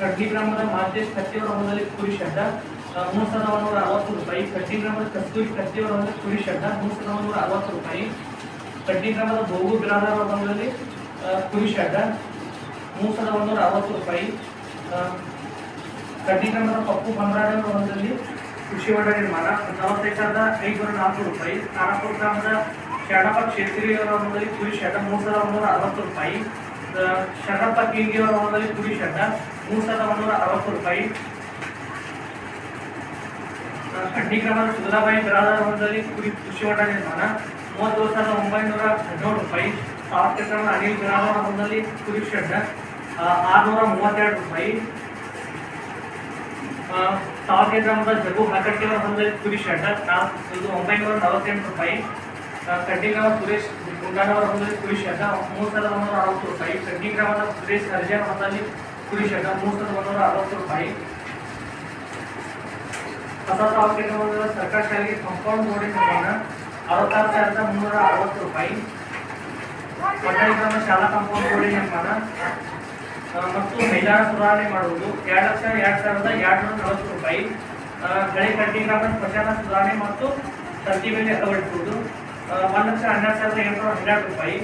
ಕಡ್ಡಿ ಗ್ರಾಮದ ಮಾದೇಶ್ ಕತ್ತಿಯವರ ಹೊಲದಲ್ಲಿ ಕುರಿ ಶೆಡ್ಡ ಮೂರು ಸಾವಿರದ ಒಂದೂರ ಅರವತ್ತು ರೂಪಾಯಿ. ಕಟ್ಟಿ ಗ್ರಾಮದ ಕಸ್ತೂರಿ ಕತ್ತಿಯವರ ಬಂದರೆ ಕುರಿ ಶೆಡ್ಡ ಮೂರು ಸಾವಿರದ ಒಂದೂರ ಅರವತ್ತು ರೂಪಾಯಿ. ಕಟ್ಟಿ ಗ್ರಾಮದ ಬೋಗು ಬಿರಾದರ ಹೊಲದಲ್ಲಿ ಆ, ಕುರಿ ಶೆಡ್ಡ ಮೂರು ಸಾವಿರದ ಒಂದೂರ ಅರವತ್ತು ರೂಪಾಯಿ ಕಡ್ಡಿ ಗ್ರಾಮದ ಪಪ್ಪು ಬಂಗಾರ ಹೊಲದಲ್ಲಿ ಕೃಷಿ ಹೊಂಡ ನಿರ್ಮಾಣ. ನಲವತ್ತೈದು ಸಾವಿರದ ಐದುನೂರ ನಾಲ್ಕು ರೂಪಾಯಿ. ಖಾನಾಪುರ ಗ್ರಾಮದ ಶರಣಪ್ಪ ಕ್ಷೇತ್ರಿ ಅವರ ಹೊಲದಲ್ಲಿ ಕುರಿ ಶೆಡ್ಡ ಮೂರು ಸಾವಿರದ ಒಂದೂರ ಅರವತ್ತು ರೂಪಾಯಿ ಶರಣಪ್ಪ ಕಿಂಗಿ ಅವರ ಹೊಲದಲ್ಲಿ ಕುರಿ ಶೆಡ್ಡ ಮೂರು ಸಾವಿರದ ಒಂದೂರ ಅರವತ್ತು ರೂಪಾಯಿ. ಕಡ್ಡಿ ಗ್ರಾಮದ ಗ್ರಾಮದಲ್ಲಿ ಕುರಿ ಕೃಷಿ ನಿರ್ಮಾಣ. ಮೂವತ್ತು ಸಾವಿರದ ಒಂಬೈನೂರ ಹದಿನೇಳು ರೂಪಾಯಿ. ಗ್ರಾಮದ ಅನಿಲ್ ಗ್ರಾಮದಲ್ಲಿ ಕುರಿ ಶೆಡ್. ಆರುನೂರ ಮೂವತ್ತೆರಡು ರೂಪಾಯಿ. ಸಾವಿರ ಗ್ರಾಮದ ಜಗು ಹಾಕಟ್ಟಿಯವರ ಹೊಂದಲಿ ಕುರಿ ಶೆಡ್. ಇದು ಒಂಬೈನೂರ ನಲವತ್ತೆಂಟು ರೂಪಾಯಿ. ಕಡ್ಡಿ ಗ್ರಾಮ ಸುರೇಶ್ ಗುಂಡಾನವರ ಹೊಂದಲಿ ಕುರಿ ಶೆಡ್. ಮೂರು ಸಾವಿರದ ಒಂದೂರ ಅರವತ್ತು ರೂಪಾಯಿ. ಕಡ್ಡಿ ಗ್ರಾಮದ ಸುರೇಶ್ ಹರಿಜನ್ ಹೊಂದಲಿ ಕುರಿ ಶೆಡ್. ಮೂರು ಸಾವಿರದ ಒಂದೂರ ಅರವತ್ತು ರೂಪಾಯಿ. ಹೊಸ ಗ್ರಾಮದ ಸರ್ಕಾರಿ ಶಾಲೆಗೆ ಕಂಪೌಂಡ್ ಬೋರ್ಡ್ ನಿರ್ಮಾಣ ಅರವತ್ತಾರು ಸಾವಿರದ ಮುನ್ನೂರ ಅರವತ್ತು ರೂಪಾಯಿ. ಪಟ್ಟಣಿ ಶಾಲಾ ಕಂಪೌಂಡ್ ಬೋರ್ಡ್ ನಿರ್ಮಾಣ ಮತ್ತು ಮೈದಾನ ಸುಧಾರಣೆ ಮಾಡುವುದು. ಎರಡು ಲಕ್ಷ ಎರಡು ಸಾವಿರದ ಎರಡುನೂರ ನಲವತ್ತು ರೂಪಾಯಿ. ಆ, ಹಳೆ ಕಡ್ಡಿ ಗ್ರಾಮ ಸ್ಮಶಾನ ಸುಧಾರಣೆ ಮತ್ತು ತಂತಿ ಮೇಲೆ ಅಳವಡಿಸುವುದು ಒಂದು ಲಕ್ಷ ಹನ್ನೆರಡು ಸಾವಿರದ ಎಂಟುನೂರ ಹನ್ನೆರಡು ರೂಪಾಯಿ.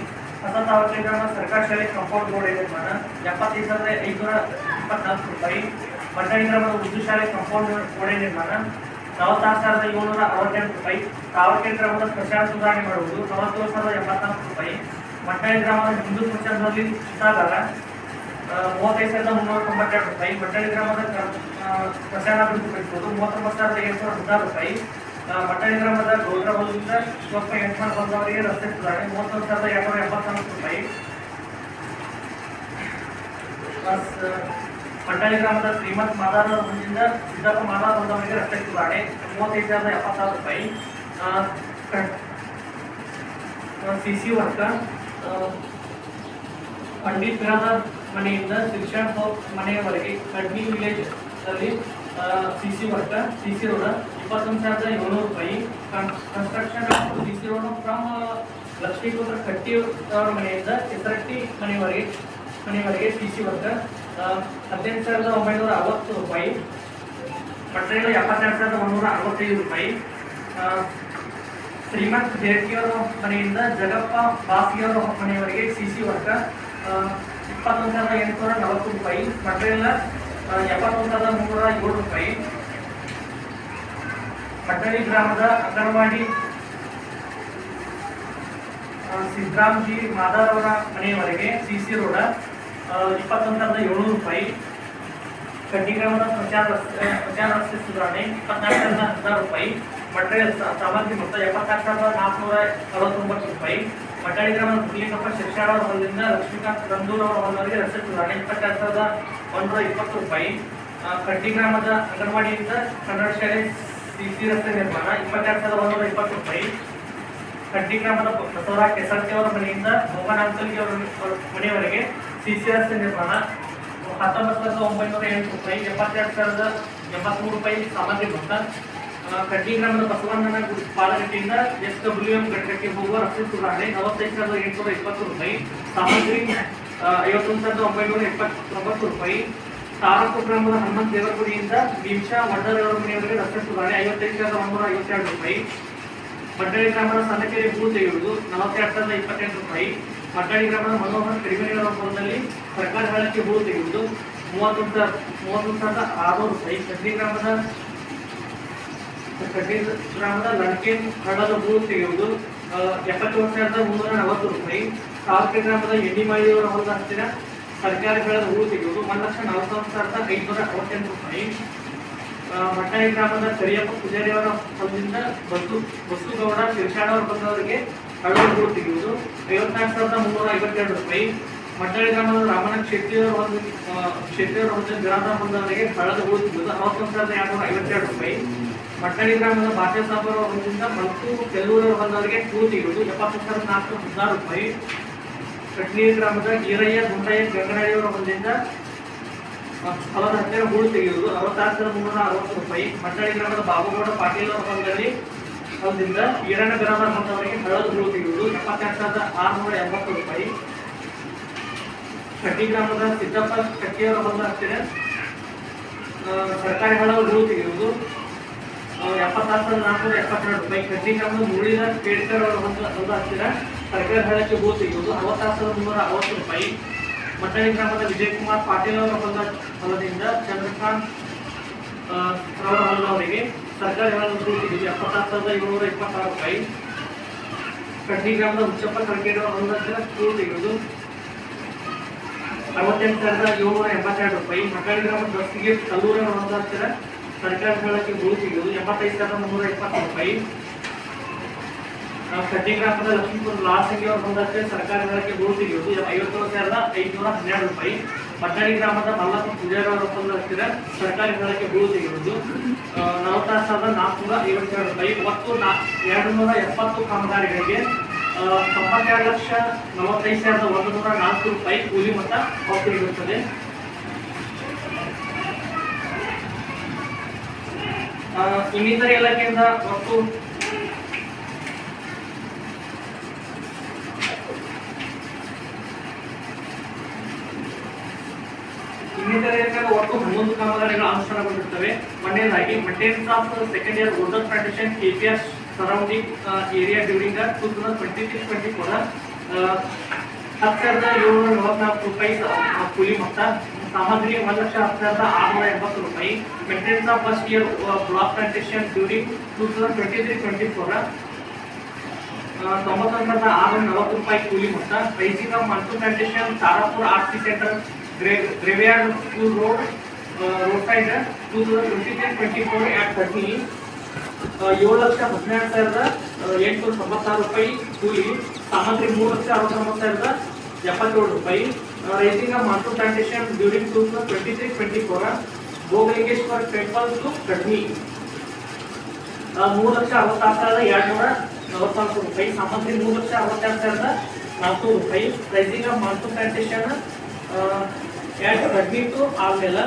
ಹೊಸ ತಾಲೂಕಿನ ಸರ್ಕಾರ ಶಾಲೆ ಕಂಪೌಂಡ್ ಗೋಡೆ ನಿರ್ಮಾಣ ಎಪ್ಪತ್ತೈದು ಸಾವಿರದ ಐದುನೂರ ಇಪ್ಪತ್ನಾಲ್ಕು ರೂಪಾಯಿ. ಗ್ರಾಮದ ಉರ್ದು ಶಾಲೆ ಕಂಪೌಂಡ್ ಗೋಡೆ ನಿರ್ಮಾಣ. ನಲವತ್ತಾರು ಸಾವಿರದ ಏಳ್ನೂರ ಅರವತ್ತೆಂಟು ರೂಪಾಯಿ. ತಾವರ್ಕೆ ಗ್ರಾಮದ ಪ್ರಚಾರ ಸುಧಾರಣೆ ಮಾಡುವುದು ನಲವತ್ತೇಳು ಸಾವಿರದ ಎಂಬತ್ನಾಲ್ಕು ರೂಪಾಯಿ. ಗ್ರಾಮದ ಹಿಂದೂ ಸ್ಮಶಾನದಲ್ಲಿ ಚಿತಾಗಾರ ಆ, ಮೂವತ್ತೈದು ಸಾವಿರದ ಮುನ್ನೂರ ತೊಂಬತ್ತೆರಡು ರೂಪಾಯಿ. ಮಟ್ಟಳಿ ಗ್ರಾಮದ ಪ್ರಚಾರ ಅಭಿವೃದ್ಧಿಪಡಿಸುವುದು ಮೂವತ್ತೊಂಬತ್ತು ಸಾವಿರದ ಎಂಟುನೂರ ಹದಿನಾರು ರೂಪಾಯಿ. ಆ, ಮಟ್ಟಳಿ ಗ್ರಾಮದ ಗೌರವದಿಂದ ಶಿವಪ್ಪ ಯಜಮಾನ್ ಬಂದವರಿಗೆ ರಸ್ತೆ ಸುಧಾರಣೆ ಮೂವತ್ತೊಂದು ಸಾವಿರದ ಎರಡುನೂರ ಎಂಬತ್ನಾಲ್ಕು ರೂಪಾಯಿ. ಮಟ್ಟಳಿ ಗ್ರಾಮದ ಶ್ರೀಮಂತ ಮಾದಾರ ಮುಂದಿನ ಸಿದ್ದಪ್ಪ ಮಾದಾರ ಬಂದವರಿಗೆ ಮೂವತ್ತೈದು ಸಾವಿರದ ಎಪ್ಪತ್ತಾರು ರೂಪಾಯಿ. ಸಿ ಸಿ ವರ್ಕ ಪಂಡಿತ್ ಗ್ರಾಮದ ಮನೆಯಿಂದ ಶಿಕ್ಷಣ ಮನೆಯವರೆಗೆ ಕಡ್ಮಿ ವಿಲೇಜ್ ಅಲ್ಲಿ C C work C C road ಇಪ್ಪತ್ತೊಂದು ಸಾವಿರದ ಏಳ್ನೂರು ರೂಪಾಯಿ. Construction C C road from Lakshmiputra Katti ಅವರ ಮನೆಯಿಂದ ಚಿತ್ರಟ್ಟಿ ಮನೆಯವರೆಗೆ ಮನೆಯವರೆಗೆ ಸಿ ಸಿ ವರ್ಕ ಹದಿನೆಂಟು ಸಾವಿರದ ಒಂಬೈನೂರ ಅರವತ್ತು ರೂಪಾಯಿ ಪಟ್ಟಣ ಎಪ್ಪತ್ತೆರಡು ಸಾವಿರದ ಒಂಬೈನೂರ ಅರವತ್ತೈದು ರೂಪಾಯಿ. ಶ್ರೀಮಂತ್ ದೇರ್ಕಿಯವರ ಮನೆಯಿಂದ ಜಗಪ್ಪ ಬಾಸಿಯವರ ಮನೆಯವರೆಗೆ ಸಿ ಸಿ ವರ್ಕ ಆ, ಇಪ್ಪತ್ತೊಂದು ಸಾವಿರದ ಎಂಟುನೂರ ನಲವತ್ತು ರೂಪಾಯಿ ಪಟ್ರೇಲ ಎಪ್ಪತ್ತೊಂದು ಸಾವಿರದ ಮುನ್ನೂರ ಏಳು ರೂಪಾಯಿ. ಪಟ್ಟಣಿ ಗ್ರಾಮದ ಅಂಗನವಾಡಿ ಸಿದ್ದರಾಮ್ಜಿ ಮಾದಾರವರ ಮನೆಯವರೆಗೆ ಸಿ ಸಿ ರೋಡ ಆ, ಇಪ್ಪತ್ತೊಂದು ಸಾವಿರದ ಏಳ್ನೂರು ರೂಪಾಯಿ ಕಡ್ಡಿಗ್ರಾಮದ ಪ್ರಚಾರ ರಸ್ತೆ ಪ್ರಚಾರ ರಸ್ತೆ ಸುಧಾರಣೆ ಇಪ್ಪತ್ನಾಲ್ಕರಿಂದ ಹದಿನಾರು ರೂಪಾಯಿ ಮಟರಿಯಲ್ ಸಾಮಗ್ರಿ ಮೊತ್ತ ಎಪ್ಪತ್ನಾಲ್ಕು ನಾಲ್ಕುನೂರ ಅರವತ್ತೊಂಬತ್ತು ರೂಪಾಯಿ ಮಟ್ಟಾಳಿ ಗ್ರಾಮದ ಮುರಳೀಕಪ್ಪ ಶಿಕ್ಷಣ ಹೊಲದಿಂದ ಲಕ್ಷ್ಮೀಕಾಂತ್ ಗಂದೂರ್ ಅವರ ಹೊಲವರೆಗೆ ರಸ್ತೆ ಸುಧಾರಣೆ ಇಪ್ಪತ್ತೆರಡು ಸಾವಿರದ ಒಂದೂರ ಇಪ್ಪತ್ತು ರೂಪಾಯಿ ಕಡ್ಡಿ ಗ್ರಾಮದ ಅಂಗನವಾಡಿಯಿಂದ ಕನ್ನಡ ಶಾಲೆ ಸಿ ಸಿ ರಸ್ತೆ ನಿರ್ಮಾಣ ಇಪ್ಪತ್ತೆರಡು ಸಾವಿರದ ಒಂದೂರ ಇಪ್ಪತ್ತು ರೂಪಾಯಿ ಕಡ್ಡಿ ಗ್ರಾಮದ ಬಸವರಾಜ್ ಕೆಸರ್ತಿ ಅವರ ಮನೆಯಿಂದ ಮೋಹನ್ ಅಂಕಲ್ಗಿ ಅವರ ಮನೆಯವರೆಗೆ ಸಿ ಸಿ ರಸ್ತೆ ನಿರ್ಮಾಣ ಹತ್ತೊಂಬತ್ತು ಸಾವಿರದ ಒಂಬೈನೂರ ಎಂಟು ರೂಪಾಯಿ ಎಪ್ಪತ್ತೆರಡು ಸಾವಿರದ ಎಪ್ಪತ್ಮೂರು ರೂಪಾಯಿ ಸಾಮಾನ್ಯ ಮೊತ್ತ. ಆ, ಕಡ್ಡಿ ಗ್ರಾಮದ ಬಸವಣ್ಣನ ಪಾಲಗಟ್ಟಿಯಿಂದ ಎಸ್ ಡಬ್ಲ್ಯೂ ಎಂ ಘಟಕಕ್ಕೆ ಹೋಗುವ ರಸ್ತೆ ಸುಧಾರಣೆ ನಲವತ್ತೈದು ಸಾವಿರದ ಎಂಟುನೂರ ಇಪ್ಪತ್ತು ರೂಪಾಯಿ. ಸಾಮಗ್ರಿ ಐವತ್ತೊಂದು ಸಾವಿರದ ಒಂಬೈನೂರ ಎಪ್ಪತ್ತೊಂಬತ್ತು ರೂಪಾಯಿ. ತಾರಕು ಗ್ರಾಮದ ಹನುಮಂತ ದೇವರ ಗುಡಿಯಿಂದ ಭೀಮಶಾ ಮಂಡಲ ಅವರ ಮನೆಯವರೆಗೆ ರಸ್ತೆ ಸುಧಾರಣೆ ಐವತ್ತೈದು ಸಾವಿರದ ಒಂಬೈನೂರ ಐವತ್ತೆರಡು ರೂಪಾಯಿ. ಮಡ್ಡಳಿ ಗ್ರಾಮದ ಸಣ್ಣಕೆರೆ ಭೂ ತೆಗೆಯುವುದು ನಲವತ್ತೆರಡು ಸಾವಿರದ ಇಪ್ಪತ್ತೆಂಟು ರೂಪಾಯಿ. ಮಡ್ಡಳಿ ಗ್ರಾಮದ ಮನೋಹರ್ ಕ್ರಿಮಿನಲ್ ಫೋನ್ನಲ್ಲಿ ಸರ್ಕಾರಿ ಹಳಕ್ಕೆ ಹೂ ತೆಗೆದು ಮೂವತ್ತೊಂದು ಮೂವತ್ತೊಂದು ಸಾವಿರದ ಆರುನೂರು ರೂಪಾಯಿ. ಕಡ್ಡಿ ಗ್ರಾಮದ ಕಡ್ಡಿ ಗ್ರಾಮದ ಲಂಕೆ ಹಣದ ಹೂ ತೆಗೆಯುವುದು ಎಪ್ಪತ್ತೊಂದು ಸಾವಿರದ ಮುನ್ನೂರ ನಲವತ್ತು ರೂಪಾಯಿ. ಸಾವಿರ ಗ್ರಾಮದ ಎಣ್ಣಿಮಾಳಿಯವರ ಹೊಲದ ಹತ್ತಿರ ಸರ್ಕಾರಿ ಹಳದ ಹೂ ತೆಗೆಯುವುದು ಒಂದು ಲಕ್ಷ ನಲವತ್ತೊಂದು ಸಾವಿರದ ಐದುನೂರ ಅರವತ್ತೆಂಟು ರೂಪಾಯಿ. ಆ, ಮಟ್ಟಾಳಿ ಗ್ರಾಮದ ಕರಿಯಪ್ಪ ಪೂಜಾರಿಯವರ ಹೊಲದಿಂದ ಬಸ್ಸು ಬಸ್ಸುಗೌಡ ಶಿರ್ಷಾಣವರ ಬಂದವರಿಗೆ ಹೂ ತೆಗೆಯುವುದು ಐವತ್ನಾಲ್ಕು ಸಾವಿರದ ಮುನ್ನೂರ ಐವತ್ತೆರಡು ರೂಪಾಯಿ. ಮಂಡಳಿ ಗ್ರಾಮದ ರಾಮನ ಶೆಟ್ಟಿಯವರು ಒಂದು ಶೆಟ್ಟಿಯವರ ಒಂದು ಗ್ರಾಮದ ಬಂದವರಿಗೆ ಹಳ್ಳದ ಹೂ ತೆಗೆಯುವುದು ಅರವತ್ತೊಂದು ಸಾವಿರದ ಎರಡುನೂರ ಐವತ್ತೆರಡು ರೂಪಾಯಿ. ಮಟ್ಟಳ್ಳಿ ಗ್ರಾಮದ ಭಾಷಾ ಸಾಬರ ಒಂದರಿಂದ ಮತ್ತು ಕೆಲವೂರವರ ಬಂದವರಿಗೆ ಹೂ ತೆಗೆಯುವುದು ಎಪ್ಪತ್ತೊಂದು ಸಾವಿರದ ನಾಲ್ಕು ಹದಿನಾರು ರೂಪಾಯಿ. ಕಟ್ನಿ ಗ್ರಾಮದ ಈರಯ್ಯ, ಗುಂಡಯ್ಯ, ಗಂಗನಹಳ್ಳಿಯವರ ಒಂದರಿಂದ ಅವರ ಹತ್ತಿರ ಹೂಳು ತೆಗೆಯುವುದು ಅರವತ್ತಾರು ಸಾವಿರದ ಮುನ್ನೂರ ಅರವತ್ತು ರೂಪಾಯಿ. ಮಟ್ಟಳ್ಳಿ ಗ್ರಾಮದ ಬಾಬುಗೌಡ ಪಾಟೀಲ್ ಅವರ ಹೊಲದಲ್ಲಿ ಹೊಲದಿಂದ ಈರಣ್ಣ ಗ್ರಾಮ ಅಂತವರಿಗೆ ಹಳದ ಗುರು ತೆಗೆಯುವುದು ಎಪ್ಪತ್ತೆರಡು ಸಾವಿರದ ಆರುನೂರ ಎಂಬತ್ತು ರೂಪಾಯಿ. ಕಟ್ಟಿ ಗ್ರಾಮದ ಸಿದ್ದಪ್ಪ ಕಟ್ಟಿಯವರ ಬಂದ ಹತ್ತಿರ ಸರ್ಕಾರಿ ಹಳದ ಗುರು ತೆಗೆಯುವುದು ಎಪ್ಪತ್ತಾರು ಸಾವಿರದ ನಾಲ್ಕುನೂರ ಎಪ್ಪತ್ತೆರಡು ರೂಪಾಯಿ. ಕಟ್ಟಿ ಗ್ರಾಮದ ಮುಳಿದ ಪೇಡ್ಕರ್ ಅವರ ಬಂದ ಹತ್ತಿರ ಸರ್ಕಾರಿ ಹಳಕ್ಕೆ ಹೂ ತೆಗೆಯುವುದು ಅರವತ್ತಾರು ಸಾವಿರದ ಮುನ್ನೂರ ಅರವತ್ತು ರೂಪಾಯಿ. ಮಟ್ಟಣಿ ಗ್ರಾಮದ ವಿಜಯಕುಮಾರ್ ಪಾಟೀಲ್ ಅವರ ಬಂದ ಹೊಲದಿಂದ ಚಂದ್ರಕಾಂತ್ ಅವರ ಹೊಲದವರಿಗೆ ಸರ್ಕಾರಿ ತೆಗೆದು ಎಪ್ಪತ್ತಾರು ಸಾವಿರದ ಏಳ್ನೂರ ಇಪ್ಪತ್ತಾರು ರೂಪಾಯಿ. ಕಡ್ಡಿ ಗ್ರಾಮದ ಹುಚ್ಚಪ್ಪ ಕರ್ಕೇರಿ ಅವರ ಹೊಲದ ಸ್ಕೂಲ್ ತೆಗೆದು ಅರವತ್ತೆಂಟು ಸಾವಿರದ ಏಳ್ನೂರ ಎಂಬತ್ತೆರಡು ರೂಪಾಯಿ. ಮಕ್ಕಳಿ ಗ್ರಾಮದ ದಸ್ತಿಗೆ ಕಲ್ಲೂರ ಹೊಲದ ಹತ್ತಿರ ಸರ್ಕಾರಿ ಹೇಳಕ್ಕೆ ಗುರು ತೆಗೆದು ಎಂಬತ್ತೈದು ಸಾವಿರದ ಮುನ್ನೂರ ಇಪ್ಪತ್ತು ರೂಪಾಯಿ. ಕಡ್ಡಿ ಗ್ರಾಮದ ಲಕ್ಷ್ಮೀಪುರ ಲಾಸಿಗೆ ಹೊಲದ ಹತ್ತಿರ ಸರ್ಕಾರಿ ಹಣಕ್ಕೆ ಗುರು ತೆಗೆಯುವುದು ಐವತ್ತೇಳು ಸಾವಿರದ ಐದುನೂರ ಹನ್ನೆರಡು ರೂಪಾಯಿ. ಮಟ್ಟಳಿ ಗ್ರಾಮದ ಮಲ್ಲಪ್ಪ ಪೂಜಾರಿ ಒಪ್ಪಂದ ಹತ್ತಿರ ಸರ್ಕಾರಿ ಸ್ಥಳಕ್ಕೆ ಭೂ ತೆಗೆಯುವುದು. ನಲವತ್ತಾರು ಸಾವಿರದ ನಾಲ್ಕುನೂರ ಐವತ್ತೆರಡು ರೂಪಾಯಿ. ಒಟ್ಟು ನಾ ಎರಡು ನೂರ ಎಪ್ಪತ್ತು ಕಾಮಗಾರಿಗಳಿಗೆ ತೊಂಬತ್ತೆರಡು ಲಕ್ಷ ನಲವತ್ತೈದು ಸಾವಿರದ ಒಂದು ನೂರ ನಾಲ್ಕು ರೂಪಾಯಿ ಕೂಲಿ ಮೊತ್ತ ಆ, ಇನ್ನಿತರ ಇಲಾಖೆಯಿಂದ ಒಟ್ಟು ಇನ್ನಿತರ ಇಲಾಖೆಯಿಂದ ಒಟ್ಟು ಹನ್ನೊಂದು ಕಾಮಗಾರಿಗಳು ಅನುಷ್ಠಾನಗೊಂಡಿರ್ತವೆ ಮೊನ್ನೆಯದಾಗಿ maintenance of second year golden plantation KPS surrounding area during two thousand twenty twenty four ಹತ್ತು ಸಾವಿರದ ನಲವತ್ನಾಲ್ಕು ರೂಪಾಯಿ ಕೂಲಿ ಮೊತ್ತ. ಸಾಮಗ್ರಿ ಒಂದು ಲಕ್ಷ ಹತ್ತು ಸಾವಿರದ ಆರುನೂರ ಎಂಬತ್ತು ರೂಪಾಯಿ. Maintenance of first year block plantation during two thousand twenty three twenty four ಸಾವಿರದ ಆರುನೂರ ನಲವತ್ತು ರೂಪಾಯಿ ಕೂಲಿ ಮೊತ್ತ. Raising of ಮಂಟು plantation Tarapura R C centre road road side two thousand twenty four at thirty ಏಳು ಲಕ್ಷ ಹದಿನೆಂಟು ಸಾವಿರದ ಎಂಟುನೂರ ತೊಂಬತ್ತಾರು ರೂಪಾಯಿ ಕೂಲಿ. ಸಾಮಗ್ರಿ ಮೂರು ಲಕ್ಷ ಅರವತ್ತೊಂಬತ್ತು ಸಾವಿರದ ಎಪ್ಪತ್ತೇಳು ರೂಪಾಯಿ. Raising monsoon plantation during two thousand twenty three twenty four Bhogalingeshwara temple to Kadmi ಮೂರು ಲಕ್ಷ ಅರವತ್ತಾರು ಸಾವಿರದ ಎರಡುನೂರ ನಲವತ್ನಾಲ್ಕು ರೂಪಾಯಿ. ಸಾಮಗ್ರಿ ಮೂರು ಲಕ್ಷ ಅರವತ್ತೆರಡು ಸಾವಿರದ ನಾಲ್ಕುನೂರು ರೂಪಾಯಿ. ರೈಸಿಂಗ್ ಮಾನ್ಸೂನ್ ಪ್ಲಾಂಟೇಶನ್ ಎರಡು ಕಡ್ಮಿ ಟು ಆಮೇಲೆ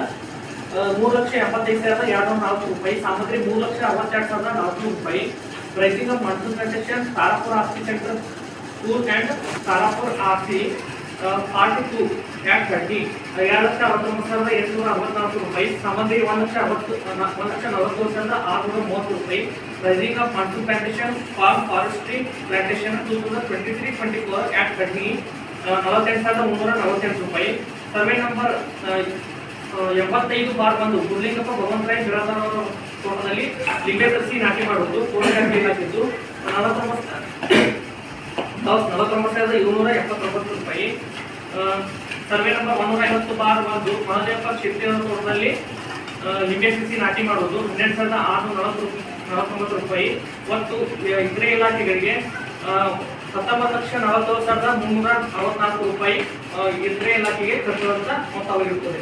ಮೂರು ಲಕ್ಷ ಎಪ್ಪತ್ತೈದು ಸಾವಿರದ ಎರಡುನೂರ ನಾಲ್ಕು ರೂಪಾಯಿ. ಸಾಮಗ್ರಿ ಮೂರು ಲಕ್ಷ ಅರವತ್ತೆರಡು ಸಾವಿರದ ನಾಲ್ಕುನೂರು ರೂಪಾಯಿ. Raising of monsoon plantation Tarapura R C centre school and Tarapura R C forty two and thirty ಎರಡು ಲಕ್ಷ ಅರವತ್ತೊಂಬತ್ತು ಸಾವಿರದ ಎಂಟುನೂರ ಅರವತ್ನಾಲ್ಕು ರೂಪಾಯಿ. ಸಾಮಗ್ರಿ ಒಂದು ಲಕ್ಷ ಅರವತ್ತು ಒಂದು ಲಕ್ಷ ನಲವತ್ತೇಳು ಸಾವಿರದ ಆರುನೂರ ಮೂವತ್ತು ರೂಪಾಯಿ. Raising of monsoon plantation farm forestry plantation two thousand twenty three twenty four at thirty ನಲವತ್ತೆಂಟು ಸಾವಿರದ ಮುನ್ನೂರ ನಲವತ್ತೆಂಟು ರೂಪಾಯಿ. ಸರ್ವೆ ನಂಬರ್ ಎಂಬತ್ತೈದು ಬಾರ್ ಬಂದು ಗುರ್ಲಿಂಗಪ್ಪ ಭಗವಂತರಾಯ್ ಬಿರಾದರ್ ಅವರ ತೋಟದಲ್ಲಿ ಸಸಿ ನಾಟಿ ಮಾಡುವುದು. ತೋಟಗಾರಿಕೆ ಇಲಾಖೆದ್ದು ನಲವತ್ತೊಂಬತ್ತು ನಲವತ್ತೊಂಬತ್ತು ಸಾವಿರದ ಏಳ್ನೂರ ಎಪ್ಪತ್ತೊಂಬತ್ತು ರೂಪಾಯಿ. ಸರ್ವೆ ನಂಬರ್ ಒಂದೂರ ಐವತ್ತು ಬಾರ್ ಬಂದು ಮಹದೇವಪ್ಪ ಅವರ ತೋಟದಲ್ಲಿ ಸಸಿ ನಾಟಿ ಮಾಡುವುದು. ಹನ್ನೆರಡು ಸಾವಿರದ ಆರುನೂರ ನಲವತ್ತು ನಲವತ್ತೊಂಬತ್ತು ರೂಪಾಯಿ. ಮತ್ತು ಇತರೆ ಇಲಾಖೆಗಳಿಗೆ ಹತ್ತೊಂಬತ್ತು ಲಕ್ಷ ನಲವತ್ತೇಳು ಸಾವಿರದ ಮುನ್ನೂರ ಅರವತ್ನಾಲ್ಕು ರೂಪಾಯಿ ಇತರೆ ಇಲಾಖೆಗೆ ಖರ್ಚುವಂತ ಮೊತ್ತವಾಗಿರುತ್ತದೆ.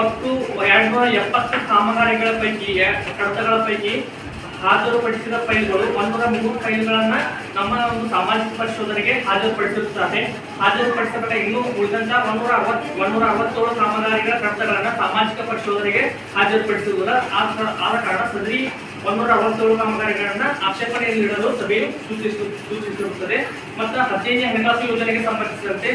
ಒಟ್ಟು ಎರಡ್ನೂರ ಎಪ್ಪತ್ತು ಕಾಮಗಾರಿಗಳ ಪೈಕಿ ಕಡತಗಳ ಪೈಕಿ ಹಾಜರುಪಡಿಸಿದ ಫೈಲ್ಗಳು ಒಂದೂರ ಮೂರು ಫೈಲ್ಗಳನ್ನ ನಮ್ಮ ಒಂದು ಸಾಮಾಜಿಕ ಪರಿಶೋಧನೆಗೆ ಹಾಜರುಪಡಿಸಿರುತ್ತಾರೆ. ಹಾಜರುಪಡಿಸಬೇಕಾದ ಇನ್ನು ಉಳಿದಂತ ಒಂದೂರ ಅರವತ್ ಒಂದೂರ ಅರವತ್ತೇಳು ಕಾಮಗಾರಿಗಳ ಕಡತಗಳನ್ನ ಸಾಮಾಜಿಕ ಪರಿಶೋಧನೆಗೆ ಹಾಜರುಪಡಿಸುವುದರ ಆದ ಆದ ಕಾರಣ ಸದರಿ ಒಂದೂರ ಅರವತ್ತೇಳು ಕಾಮಗಾರಿಗಳನ್ನ ಆಕ್ಷೇಪಣೆಯಲ್ಲಿ ಇಡಲು ಸಭೆಯು ಸೂಚಿಸು ಸೂಚಿಸಿರುತ್ತದೆ. ಮತ್ತು ಹದಿನೈದನೇ ಹಣಕಾಸು ಯೋಜನೆಗೆ ಸಂಬಂಧಿಸಿದಂತೆ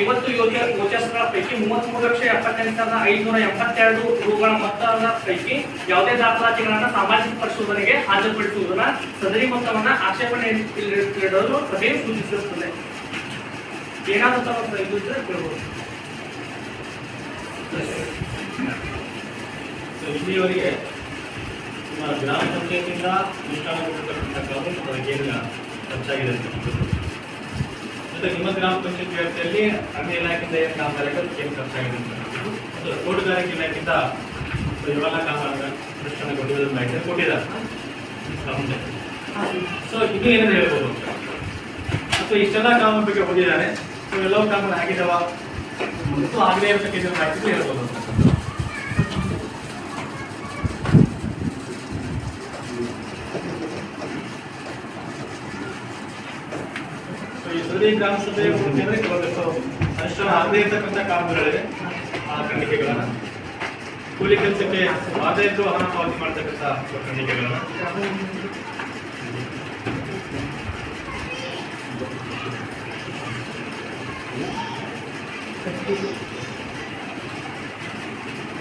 ಐವತ್ತು ಯೋಜ ಯೋಜನೆಗಳ ಪೈಕಿ ಮೂವತ್ಮೂರು ಲಕ್ಷ ಎಪ್ಪತ್ತೆಂಟು ಸಾವಿರದ ಐದುನೂರ ಎಂಬತ್ತೆರಡು ರೂಗಳ ಮೊತ್ತದ ಪೈಕಿ ಯಾವುದೇ ದಾಖಲಾತಿಗಳನ್ನ ಸಾಮಾಜಿಕ ಪರಿಶೋಧನೆಗೆ ಹಾಜರುಪಡಿಸುವುದನ್ನ ಸದರಿ ಮೊತ್ತವನ್ನ ಆಕ್ಷೇಪಣೆ ಇಡಲು ಸಭೆಯು ಸೂಚಿಸಿರುತ್ತದೆ. ಏನಾದರೂ ತಮ್ಮ ಇದು ಗ್ರಾಮ ಪಂಚಾಯತಿಯಿಂದ ಅನುಷ್ಠಾನಗೊಂಡಿರ್ತಕ್ಕಂಥ ಕಾನೂನು ಮತ್ತು ಹೆಚ್ಚಾಗಿದೆ ನಿಮ್ಮ ಗ್ರಾಮ ಪಂಚಾಯತ್ ವ್ಯಾಪ್ತಿಯಲ್ಲಿ ಅರಣ್ಯ ಇಲಾಖೆಯಿಂದ ಏನು ಕಾಮಗಾರಿಗಳು ಏನು ಖರ್ಚಾಗಿದೆ ಅಂತ ತೋಟಗಾರಿಕೆ ಇಲಾಖೆಯಿಂದ ಇವೆಲ್ಲ ಕಾಮಗಾರಿಗಳು ಅನುಷ್ಠಾನಗೊಂಡಿರೋದ್ರ ಮಾಹಿತಿ ಕೊಟ್ಟಿದ್ದಾರೆ ಸೊ ಇದು ಏನೇನು ಹೇಳ್ಬೋದು ಮತ್ತು ಇಷ್ಟೆಲ್ಲ ಕಾಮ ಬಗ್ಗೆ ಹೋಗಿದ್ದಾರೆ ಸೊ ಎಲ್ಲವೂ ಕಾಮ ಆಗಿದ್ದಾವ ಮತ್ತು ಆಗದೇ ಇರತಕ್ಕಂಥ ಮಾಹಿತಿ ಹೇಳ್ಬೋದು ಅಂತ ಗ್ರಾಮ ಸಭೆ ಕೆಲವೊಂದಿಷ್ಟು ಅನುಷ್ಠಾನ ಆಗದೇ ಇರತಕ್ಕಂಥ ಕಾಮಗಾರಿಗಳಿವೆ ಆ ಖಂಡಿಕೆಗಳನ್ನ. ಕೂಲಿ ಕೆಲಸಕ್ಕೆ ಆಗದೇ ಇದ್ದು ಹಣ ಪಾವತಿ ಮಾಡ್ತಕ್ಕಂಥ ಖಂಡಿಕೆಗಳನ್ನ.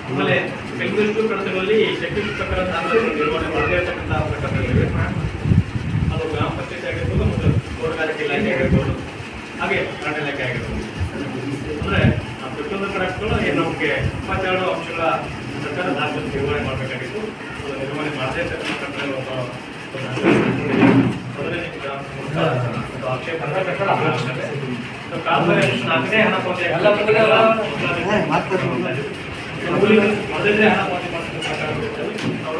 ಆಮೇಲೆ ಬೆಂಗಳೂರು ಕಡತಗಳಲ್ಲಿ ಶಕ್ತಿ ಪ್ರಕಾರ ನಿರ್ವಹಣೆ ಮಾಡದೇ ಇರತಕ್ಕಂತಹ ಪ್ರಕರಣಗಳಿವೆ ಅದು ಗ್ರಾಮ ಪಂಚಾಯತ್ ಆಗಿರ್ಬೋದು ಮತ್ತು ತೋಟಗಾರಿಕೆ ಇಲಾಖೆ ಆಗಿರ್ಬೋದು ಹಾಗೆ ಅರಣ್ಯ ಇಲಾಖೆ ಆಗಿರ್ಬೋದು ಅಂದ್ರೆ ಏನು ನಮಗೆ ಇಪ್ಪತ್ತೆರಡು ಅಂಶಗಳ ಪ್ರಕಾರ ದಾಖಲೆ ನಿರ್ವಹಣೆ ಮಾಡಬೇಕಾಗಿತ್ತು. ನಿರ್ವಹಣೆ ಮಾಡದೇ ಮೊದಲನೇ ಹಣ ಪಾವತಿ ಎಲ್ಲ ಮುಗಿದ ಕೂಲಿ ಮೊದಲನೇ ಹಣ ಪಾವತಿ ಮಾಡ್ತಕ್ಕಂಥ ಪ್ರಕರಣಗಳಿರ್ತವೆ. ಅವರು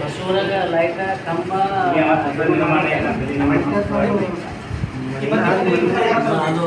ಬಸವರಾಗ ಲೈಟ ಕಂಬ ಅದು